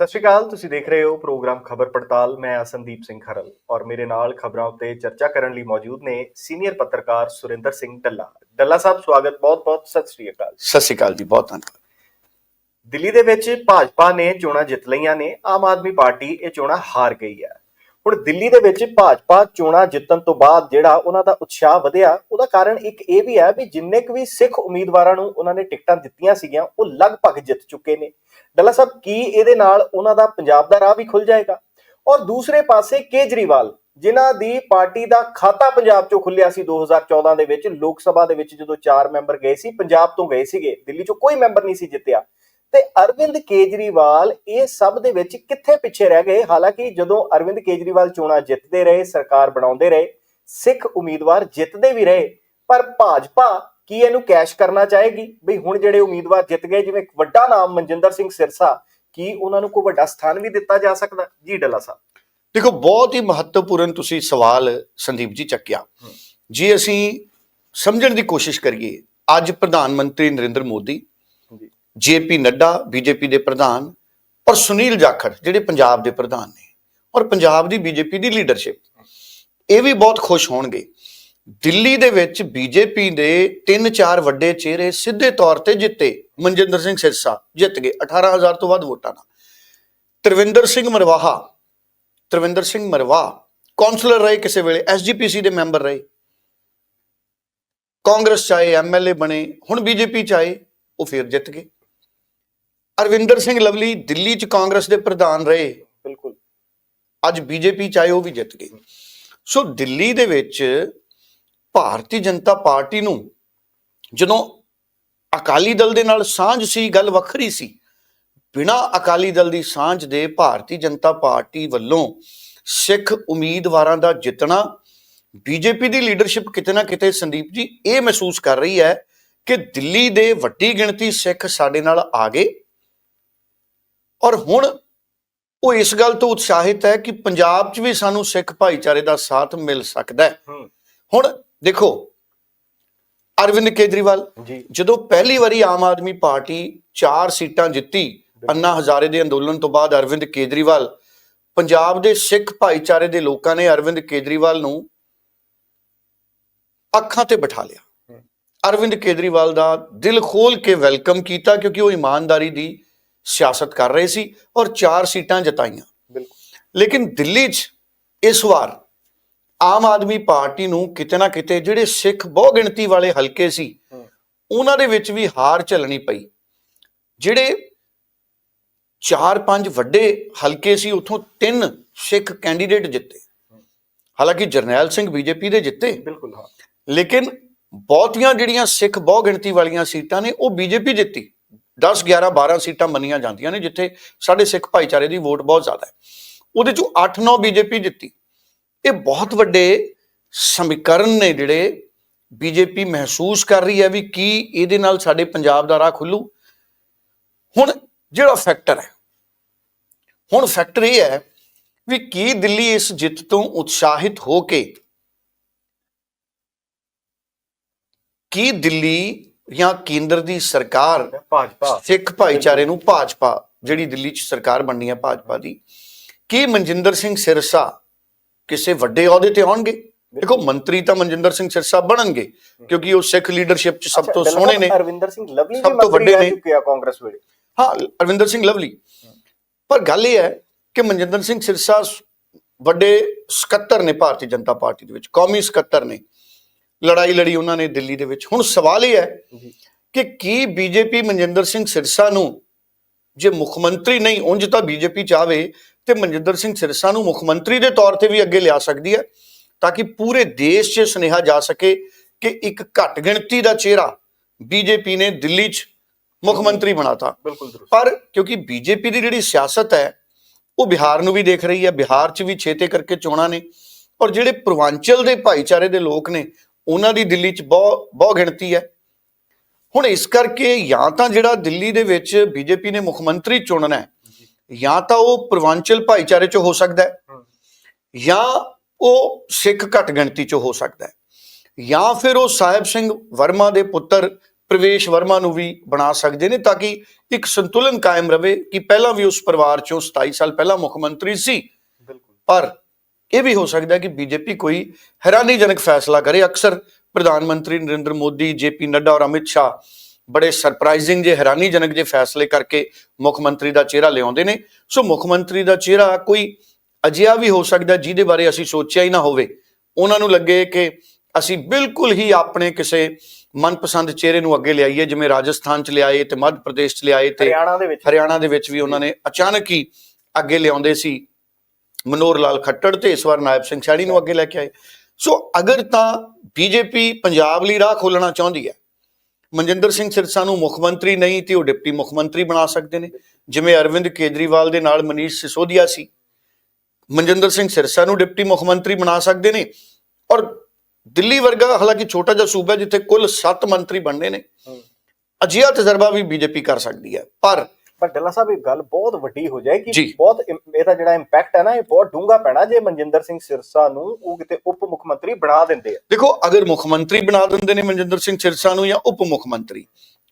ਸਤਿ ਸ਼੍ਰੀ ਅਕਾਲ ਤੁਸੀਂ ਦੇਖ ਰਹੇ ਹੋ ਪ੍ਰੋਗਰਾਮ ਖਬਰ ਪੜਤਾਲ। ਮੈਂ ਹਾਂ ਸੰਦੀਪ ਸਿੰਘ ਖਰਲ ਔਰ ਮੇਰੇ ਨਾਲ ਖਬਰਾਂ ਉੱਤੇ ਚਰਚਾ ਕਰਨ ਲਈ ਮੌਜੂਦ ਨੇ ਸੀਨੀਅਰ ਪੱਤਰਕਾਰ ਸੁਰਿੰਦਰ ਸਿੰਘ ਡੱਲਾ। ਡੱਲਾ ਸਾਹਿਬ ਸਵਾਗਤ ਬਹੁਤ-ਬਹੁਤ ਸਤਿ ਸ਼੍ਰੀ ਅਕਾਲ ਸਤਿ ਸ਼੍ਰੀ ਅਕਾਲ ਜੀ ਬਹੁਤ ਧੰਨਵਾਦ। ਦਿੱਲੀ ਦੇ ਵਿੱਚ ਭਾਜਪਾ ਨੇ ਚੋਣਾਂ ਜਿੱਤ ਲਈਆਂ ਨੇ ਆਮ ਆਦਮੀ ਪਾਰਟੀ ਇਹ ਚੋਣਾਂ ਹਾਰ ਗਈ ਹੈ। ਹੁਣ ਦਿੱਲੀ ਦੇ ਵਿੱਚ ਭਾਜਪਾ ਚੋਣਾਂ ਜਿੱਤਣ ਤੋਂ ਬਾਅਦ ਜਿਹੜਾ ਉਹਨਾਂ ਦਾ ਉਤਸ਼ਾਹ ਵਧਿਆ, ਉਹਦਾ ਕਾਰਨ ਇੱਕ ਇਹ ਵੀ ਹੈ ਵੀ ਜਿੰਨੇ ਕੁ ਵੀ ਸਿੱਖ ਉਮੀਦਵਾਰਾਂ ਨੂੰ ਉਹਨਾਂ ਨੇ ਟਿਕਟਾਂ ਦਿੱਤੀਆਂ ਸੀਗੀਆਂ, ਉਹ ਲਗਭਗ ਜਿੱਤ ਚੁੱਕੇ ਨੇ। ਡੱਲਾ ਸਾਹਿਬ, ਕੀ ਇਹਦੇ ਨਾਲ ਉਹਨਾਂ ਦਾ ਪੰਜਾਬ ਦਾ ਰਾਹ ਵੀ ਖੁੱਲ ਜਾਏਗਾ? ਔਰ ਦੂਸਰੇ ਪਾਸੇ ਕੇਜਰੀਵਾਲ, ਜਿਨ੍ਹਾਂ ਦੀ ਪਾਰਟੀ ਦਾ ਖਾਤਾ ਪੰਜਾਬ ਚੋਂ ਖੁੱਲਿਆ ਸੀ 2014 ਦੇ ਵਿੱਚ, ਲੋਕ ਸਭਾ ਦੇ ਵਿੱਚ ਜਦੋਂ ਚਾਰ ਮੈਂਬਰ ਗਏ ਸੀ, ਪੰਜਾਬ ਤੋਂ ਗਏ ਸੀਗੇ, ਦਿੱਲੀ ਚੋਂ ਕੋਈ ਮੈਂਬਰ ਨਹੀਂ ਸੀ ਜਿੱਤਿਆ। ਤੇ ਅਰਵਿੰਦ ਕੇਜਰੀਵਾਲ ਇਹ ਸਭ ਦੇ ਵਿੱਚ ਕਿੱਥੇ ਪਿੱਛੇ ਰਹਿ ਗਏ? ਹਾਲਾਂਕਿ ਜਦੋਂ ਅਰਵਿੰਦ ਕੇਜਰੀਵਾਲ ਚੋਣਾਂ ਜਿੱਤਦੇ ਰਹੇ ਸਰਕਾਰ ਬਣਾਉਂਦੇ ਰਹੇ ਸਿੱਖ ਉਮੀਦਵਾਰ ਜਿੱਤਦੇ ਵੀ ਰਹੇ ਪਰ ਭਾਜਪਾ ਕੀ ਇਹਨੂੰ ਕੈਸ਼ ਕਰਨਾ ਚਾਹੇਗੀ? ਵੀ ਹੁਣ ਜਿਹੜੇ ਉਮੀਦਵਾਰ ਜਿੱਤ ਗਏ ਜਿਵੇਂ ਇੱਕ ਵੱਡਾ ਨਾਮ ਮਨਜਿੰਦਰ ਸਿੰਘ ਸਿਰਸਾ ਕੀ ਉਹਨਾਂ ਨੂੰ ਕੋਈ ਵੱਡਾ ਸਥਾਨ ਵੀ ਦਿੱਤਾ ਜਾ ਸਕਦਾ? ਜੀ ਡੱਲਾ ਸਾਹਿਬ। ਦੇਖੋ ਬਹੁਤ ਹੀ ਮਹੱਤਵਪੂਰਨ ਤੁਸੀਂ ਸਵਾਲ ਸੰਦੀਪ ਜੀ ਚੱਕਿਆ। ਜੇ ਅਸੀਂ ਸਮਝਣ ਦੀ ਕੋਸ਼ਿਸ਼ ਕਰੀਏ ਅੱਜ ਪ੍ਰਧਾਨ ਮੰਤਰੀ ਨਰਿੰਦਰ ਮੋਦੀ ਜੇਪੀ ਨੱਡਾ, ਬੀਜੇਪੀ ਦੇ ਪ੍ਰਧਾਨ ਔਰ ਸੁਨੀਲ ਜਾਖੜ, ਜਿਹੜੇ ਪੰਜਾਬ ਦੇ ਪ੍ਰਧਾਨ ਨੇ ਔਰ ਪੰਜਾਬ ਦੀ ਬੀਜੇਪੀ ਦੀ ਲੀਡਰਸ਼ਿਪ ਇਹ ਵੀ ਬਹੁਤ ਖੁਸ਼ ਹੋਣਗੇ। ਦਿੱਲੀ ਦੇ ਵਿੱਚ ਬੀਜੇਪੀ ਦੇ ਤਿੰਨ ਚਾਰ ਵੱਡੇ ਚਿਹਰੇ ਸਿੱਧੇ ਤੌਰ ਤੇ ਜਿੱਤੇ। ਮਨਜਿੰਦਰ ਸਿੰਘ ਸਿਰਸਾ ਜਿੱਤ ਗਏ 18000 ਤੋਂ ਵੱਧ ਵੋਟਾਂ ਨਾਲ। ਤਰਵਿੰਦਰ ਸਿੰਘ ਮਰਵਾਹਾ, ਤਰਵਿੰਦਰ ਸਿੰਘ ਮਰਵਾ ਕਾਉਂਸਲਰ ਰਹੇ ਕਿਸੇ ਵੇਲੇ ਐਸਜੀਪੀਸੀ ਦੇ ਮੈਂਬਰ ਰਹੇ। ਕਾਂਗਰਸ ਚਾਹੇ ਐਮਐਲਏ ਬਣੇ, ਹੁਣ ਬੀਜੇਪੀ ਚਾਹੇ ਉਹ ਫਿਰ ਜਿੱਤ ਗਏ। ਅਰਵਿੰਦਰ ਸਿੰਘ ਲਵਲੀ ਦਿੱਲੀ 'ਚ ਕਾਂਗਰਸ ਦੇ ਪ੍ਰਧਾਨ ਰਹੇ। ਬਿਲਕੁਲ। ਅੱਜ ਬੀਜੇਪੀ ਚਾਹੇ ਉਹ ਵੀ ਜਿੱਤ ਗਏ। ਸੋ ਦਿੱਲੀ ਦੇ ਵਿੱਚ ਭਾਰਤੀ ਜਨਤਾ ਪਾਰਟੀ ਨੂੰ ਜਦੋਂ ਅਕਾਲੀ ਦਲ ਦੇ ਨਾਲ ਸਾਂਝ ਸੀ ਗੱਲ ਵੱਖਰੀ ਸੀ। ਬਿਨਾ ਅਕਾਲੀ ਦਲ ਦੀ ਸਾਂਝ ਦੇ ਭਾਰਤੀ ਜਨਤਾ ਪਾਰਟੀ ਵੱਲੋਂ ਸਿੱਖ ਉਮੀਦਵਾਰਾਂ ਦਾ ਜਿੱਤਣਾ ਬੀਜੇਪੀ ਦੀ ਲੀਡਰਸ਼ਿਪ ਕਿਤੇ ਨਾ ਕਿਤੇ ਸੰਦੀਪ ਜੀ ਇਹ ਮਹਿਸੂਸ ਕਰ ਰਹੀ ਹੈ ਕਿ ਦਿੱਲੀ ਦੇ ਵੱਡੀ ਗਿਣਤੀ ਸਿੱਖ ਸਾਡੇ ਨਾਲ ਆ ਗਏ। ਔਰ ਹੁਣ ਉਹ ਇਸ ਗੱਲ ਤੋਂ ਉਤਸ਼ਾਹਿਤ ਹੈ ਕਿ ਪੰਜਾਬ 'ਚ ਵੀ ਸਾਨੂੰ ਸਿੱਖ ਭਾਈਚਾਰੇ ਦਾ ਸਾਥ ਮਿਲ ਸਕਦਾ ਹੈ। ਹੁਣ ਦੇਖੋ ਅਰਵਿੰਦ ਕੇਜਰੀਵਾਲ ਜਦੋਂ ਪਹਿਲੀ ਵਾਰੀ ਆਮ ਆਦਮੀ ਪਾਰਟੀ 4 ਸੀਟਾਂ ਜਿੱਤੀ ਅੰਨਾ ਹਜ਼ਾਰੇ ਦੇ ਅੰਦੋਲਨ ਤੋਂ ਬਾਅਦ ਅਰਵਿੰਦ ਕੇਜਰੀਵਾਲ ਪੰਜਾਬ ਦੇ ਸਿੱਖ ਭਾਈਚਾਰੇ ਦੇ ਲੋਕਾਂ ਨੇ ਅਰਵਿੰਦ ਕੇਜਰੀਵਾਲ ਨੂੰ ਅੱਖਾਂ ਤੇ ਬਿਠਾ ਲਿਆ। ਅਰਵਿੰਦ ਕੇਜਰੀਵਾਲ ਦਾ ਦਿਲ ਖੋਲ ਕੇ ਵੈਲਕਮ ਕੀਤਾ ਕਿਉਂਕਿ ਉਹ ਇਮਾਨਦਾਰੀ ਦੀ ਸਿਆਸਤ ਕਰ ਰਹੇ ਸੀ ਔਰ 4 ਸੀਟਾਂ ਜਿਤਾਈਆਂ। ਬਿਲਕੁਲ। ਲੇਕਿਨ ਦਿੱਲੀ 'ਚ ਇਸ ਵਾਰ ਆਮ ਆਦਮੀ ਪਾਰਟੀ ਨੂੰ ਕਿਤੇ ਨਾ ਕਿਤੇ ਜਿਹੜੇ ਸਿੱਖ ਬਹੁ ਗਿਣਤੀ ਵਾਲੇ ਹਲਕੇ ਸੀ। ਉਹਨਾਂ ਦੇ ਵਿੱਚ ਵੀ ਹਾਰ ਝੱਲਣੀ ਪਈ। ਜਿਹੜੇ ਚਾਰ ਪੰਜ ਵੱਡੇ ਹਲਕੇ ਸੀ ਉਥੋਂ ਤਿੰਨ ਸਿੱਖ ਕੈਂਡੀਡੇਟ ਜਿੱਤੇ। ਹਾਲਾਂਕਿ ਜਰਨੈਲ ਸਿੰਘ ਬੀਜੇਪੀ ਦੇ ਜਿੱਤੇ। ਬਿਲਕੁਲ ਹਾਂ। ਲੇਕਿਨ ਬਹੁਤੀਆਂ ਜਿਹੜੀਆਂ ਸਿੱਖ ਬਹੁ ਗਿਣਤੀ ਵਾਲੀਆਂ ਸੀਟਾਂ ਨੇ ਉਹ ਬੀਜੇਪੀ ਜਿੱਤੀ। 10 11 12 ਸੀਟਾਂ ਮੰਨੀਆਂ ਜਾਂਦੀਆਂ ਨੇ, ਜਿੱਥੇ ਸਾਡੇ ਸਿੱਖ ਭਾਈਚਾਰੇ ਦੀ ਵੋਟ ਬਹੁਤ ਜ਼ਿਆਦਾ ਹੈ। ਉਹਦੇ ਚੋਂ 8 9 ਬੀਜੇਪੀ ਜਿੱਤੀ। ਇਹ ਬਹੁਤ ਵੱਡੇ ਸਮੀਕਰਨ ਨੇ ਜਿਹੜੇ ਬੀਜੇਪੀ ਮਹਿਸੂਸ ਕਰ ਰਹੀ ਹੈ ਵੀ ਕੀ ਇਹਦੇ ਨਾਲ ਸਾਡੇ ਪੰਜਾਬ ਦਾ ਰਾਹ ਖੁੱਲੂ। ਹੁਣ ਜਿਹੜਾ ਫੈਕਟਰ ਹੈ, ਹੁਣ ਫੈਕਟਰ ਇਹ ਹੈ ਵੀ ਕੀ ਦਿੱਲੀ ਇਸ ਜਿੱਤ ਤੋਂ ਉਤਸ਼ਾਹਿਤ ਹੋ ਕੇ, ਕੀ ਦਿੱਲੀ ਜਾਂ ਕੇਂਦਰ ਦੀ ਸਰਕਾਰ ਭਾਜਪਾ। ਸਿੱਖ ਭਾਈਚਾਰੇ ਨੂੰ ਭਾਜਪਾ ਜਿਹੜੀ ਦਿੱਲੀ 'ਚ ਸਰਕਾਰ ਬਣਨੀ ਹੈ ਭਾਜਪਾ ਦੀ ਕੀ ਮਨਜਿੰਦਰ ਸਿੰਘ ਸਿਰਸਾ ਕਿਸੇ ਵੱਡੇ ਅਹੁਦੇ ਤੇ ਆਉਣਗੇ? ਦੇਖੋ ਮੰਤਰੀ ਤਾਂ ਮਨਜਿੰਦਰ ਸਿੰਘ ਸਿਰਸਾ ਬਣਨਗੇ ਕਿਉਂਕਿ ਉਹ ਸਿੱਖ ਲੀਡਰਸ਼ਿਪ 'ਚ ਸਭ ਤੋਂ ਸੋਹਣੇ ਨੇ। ਅਰਵਿੰਦਰ ਸਿੰਘ ਲਵਲੀ ਸਭ ਤੋਂ ਵੱਡੇ ਨੇ। ਕਾਂਗਰਸ ਵੇਲੇ। ਹਾਂ ਅਰਵਿੰਦਰ ਸਿੰਘ ਲਵਲੀ। ਪਰ ਗੱਲ ਇਹ ਹੈ ਕਿ ਮਨਜਿੰਦਰ ਸਿੰਘ ਸਿਰਸਾ ਵੱਡੇ ਸਕੱਤਰ ਨੇ ਭਾਰਤੀ ਜਨਤਾ ਪਾਰਟੀ ਦੇ ਵਿੱਚ ਕੌਮੀ ਸਕੱਤਰ ਨੇ। ਲੜਾਈ ਲੜੀ ਉਹਨਾਂ ਨੇ ਦਿੱਲੀ ਦੇ ਵਿੱਚ। ਹੁਣ ਸਵਾਲ ਇਹ ਹੈ ਕਿ ਕੀ ਬੀਜੇਪੀ ਮਨਜਿੰਦਰ ਸਿੰਘ ਸਿਰਸਾ ਨੂੰ ਜੇ ਮੁੱਖ ਮੰਤਰੀ ਨਹੀਂ ਉਂਝ ਤਾਂ ਬੀਜੇਪੀ ਚਾਹਵੇ ਤੇ ਮਨਜਿੰਦਰ ਸਿੰਘ ਸਿਰਸਾ ਨੂੰ ਮੁੱਖ ਮੰਤਰੀ ਦੇ ਤੌਰ ਤੇ ਵੀ ਅੱਗੇ ਲਿਆ ਸਕਦੀ ਹੈ ਤਾਂ ਕਿ ਪੂਰੇ ਦੇਸ਼ 'ਚ ਸੁਨੇਹਾ ਜਾ ਸਕੇ ਕਿ ਇੱਕ ਘੱਟ ਗਿਣਤੀ ਦਾ ਚਿਹਰਾ ਬੀਜੇਪੀ ਨੇ ਦਿੱਲੀ 'ਚ ਮੁੱਖ ਮੰਤਰੀ ਬਣਾਤਾ। ਬਿਲਕੁਲ ਪਰ ਕਿਉਂਕਿ ਬੀਜੇਪੀ ਦੀ ਜਿਹੜੀ ਸਿਆਸਤ ਹੈ ਉਹ ਬਿਹਾਰ ਨੂੰ ਵੀ ਦੇਖ ਰਹੀ ਹੈ ਬਿਹਾਰ 'ਚ ਵੀ ਛੇਤੇ ਕਰਕੇ ਚੋਣਾਂ ਨੇ ਔਰ ਜਿਹੜੇ ਪੂਰਵਾਂਚਲ ਦੇ ਭਾਈਚਾਰੇ ਦੇ ਲੋਕ ਨੇ ਉਹਨਾਂ ਦੀ ਦਿੱਲੀ 'ਚ ਬਹੁਤ ਬਹੁਤ ਗਿਣਤੀ ਹੈ। ਹੁਣ ਇਸ ਕਰਕੇ ਜਾਂ ਤਾਂ ਜਿਹੜਾ ਦਿੱਲੀ ਦੇ ਵਿੱਚ ਬੀਜੇਪੀ ਨੇ ਮੁੱਖ ਮੰਤਰੀ ਚੁਣਨਾ ਹੈ ਜਾਂ। ਤਾਂ ਉਹ ਪੂਰਵਾਂਚਲ ਭਾਈਚਾਰੇ 'ਚ ਹੋ ਸਕਦਾ ਹੈ। ਜਾਂ ਉਹ ਸਿੱਖ ਘੱਟ ਗਿਣਤੀ 'ਚ ਹੋ ਸਕਦਾ ਹੈ ਜਾਂ ਫਿਰ ਉਹ ਸਾਹਿਬ ਸਿੰਘ ਵਰਮਾ ਦੇ ਪੁੱਤਰ ਪ੍ਰਵੇਸ਼ ਵਰਮਾ ਨੂੰ ਵੀ ਬਣਾ ਸਕਦੇ ਨੇ ਤਾਂ ਕਿ ਇੱਕ ਸੰਤੁਲਨ ਕਾਇਮ ਰਵੇ ਕਿ ਪਹਿਲਾਂ ਵੀ ਉਸ ਪਰਿਵਾਰ ਚੋਂ 27 ਸਾਲ ਪਹਿਲਾਂ ਮੁੱਖ ਮੰਤਰੀ ਸੀ। ਬਿਲਕੁਲ। ਪਰ ਇਹ ਵੀ ਹੋ ਸਕਦਾ ਕਿ ਬੀਜੇਪੀ ਕੋਈ ਹੈਰਾਨੀਜਨਕ ਫੈਸਲਾ ਕਰੇ। ਅਕਸਰ ਪ੍ਰਧਾਨ ਮੰਤਰੀ ਨਰਿੰਦਰ ਮੋਦੀ ਜੇਪੀ ਨੱਡਾ ਔਰ ਅਮਿਤ ਸ਼ਾਹ ਬੜੇ ਸਰਪ੍ਰਾਈਜ਼ਿੰਗ ਜੇ ਹੈਰਾਨੀਜਨਕ ਜੇ ਫੈਸਲੇ ਕਰਕੇ ਮੁੱਖ ਮੰਤਰੀ ਦਾ ਚਿਹਰਾ ਲਿਆਉਂਦੇ ਨੇ। ਸੋ ਮੁੱਖ ਮੰਤਰੀ ਦਾ ਚਿਹਰਾ ਕੋਈ ਅਜਿਹਾ ਵੀ ਹੋ ਸਕਦਾ ਜਿਹਦੇ ਬਾਰੇ ਅਸੀਂ ਸੋਚਿਆ ਹੀ ਨਾ ਹੋਵੇ। ਉਹਨਾਂ ਨੂੰ ਲੱਗੇ ਕਿ ਅਸੀਂ ਬਿਲਕੁਲ ਹੀ ਆਪਣੇ ਕਿਸੇ ਮਨਪਸੰਦ ਚਿਹਰੇ ਨੂੰ ਅੱਗੇ ਲਿਆਈਏ ਜਿਵੇਂ ਰਾਜਸਥਾਨ ਚ ਲਿਆਏ ਤੇ ਮੱਧ ਪ੍ਰਦੇਸ਼ ਚ ਲਿਆਏ ਤੇ ਹਰਿਆਣਾ ਦੇ ਵਿੱਚ ਹਰਿਆਣਾ ਦੇ ਵਿੱਚ ਵੀ ਉਹਨਾਂ ਨੇ ਅਚਾਨਕ ਹੀ ਅੱਗੇ ਲਿਆਉਂਦੇ ਸੀ। ਮਨੋਹਰ ਲਾਲ ਖੱਟੜ ਤੇ ਇਸ ਵਾਰ ਨਾਇਬ ਸਿੰਘ ਸੈਣੀ ਨੂੰ ਅੱਗੇ ਲੈ ਕੇ ਆਏ ਸੋ ਅਗਰ ਤਾਂ ਬੀਜੇਪੀ ਪੰਜਾਬ ਲਈ ਰਾਹ ਖੋਲਣਾ ਚਾਹੁੰਦੀ ਹੈ ਮਨਜਿੰਦਰ ਸਿੰਘ ਸਿਰਸਾ ਨੂੰ ਮੁੱਖ ਮੰਤਰੀ ਨਹੀਂ ਤੇ ਉਹ ਡਿਪਟੀ ਮੁੱਖ ਮੰਤਰੀ ਬਣਾ ਸਕਦੇ ਨੇ ਜਿਵੇਂ ਅਰਵਿੰਦ ਕੇਜਰੀਵਾਲ ਦੇ ਨਾਲ ਮਨੀਸ਼ ਸਿਸੋਦੀਆ ਸੀ ਮਨਜਿੰਦਰ ਸਿੰਘ ਸਿਰਸਾ ਨੂੰ ਡਿਪਟੀ ਮੁੱਖ ਮੰਤਰੀ ਬਣਾ ਸਕਦੇ ਨੇ ਔਰ ਦਿੱਲੀ ਵਰਗਾ ਹਾਲਾਂਕਿ ਛੋਟਾ ਜਿਹਾ ਸੂਬਾ ਜਿੱਥੇ ਕੁੱਲ 7 ਮੰਤਰੀ ਬਣਨੇ ਨੇ। ਅਜਿਹਾ ਤਜਰਬਾ ਵੀ ਬੀਜੇਪੀ ਕਰ ਸਕਦੀ ਹੈ ਪਰ ਪਰ ਡੱਲਾ ਸਾਹਿਬ ਇਹ ਗੱਲ ਬਹੁਤ ਵੱਡੀ ਹੋ ਜਾਏ ਕਿ ਜੀ। ਬਹੁਤ ਇਹਦਾ ਜਿਹੜਾ ਇੰਪੈਕਟ ਹੈ ਨਾ ਇਹ ਬਹੁਤ ਡੂੰਘਾ ਪੈਣਾ ਜੇ ਮਨਜਿੰਦਰ ਸਿੰਘ ਸਿਰਸਾ ਨੂੰ ਉਹ ਕਿਤੇ ਉਪ ਮੁੱਖ ਮੰਤਰੀ ਬਣਾ ਦਿੰਦੇ ਆ। ਦੇਖੋ ਅਗਰ ਮੁੱਖ ਮੰਤਰੀ ਬਣਾ ਦਿੰਦੇ ਨੇ ਮਨਜਿੰਦਰ ਸਿੰਘ ਸਿਰਸਾ ਨੂੰ ਜਾਂ ਉਪ ਮੁੱਖ ਮੰਤਰੀ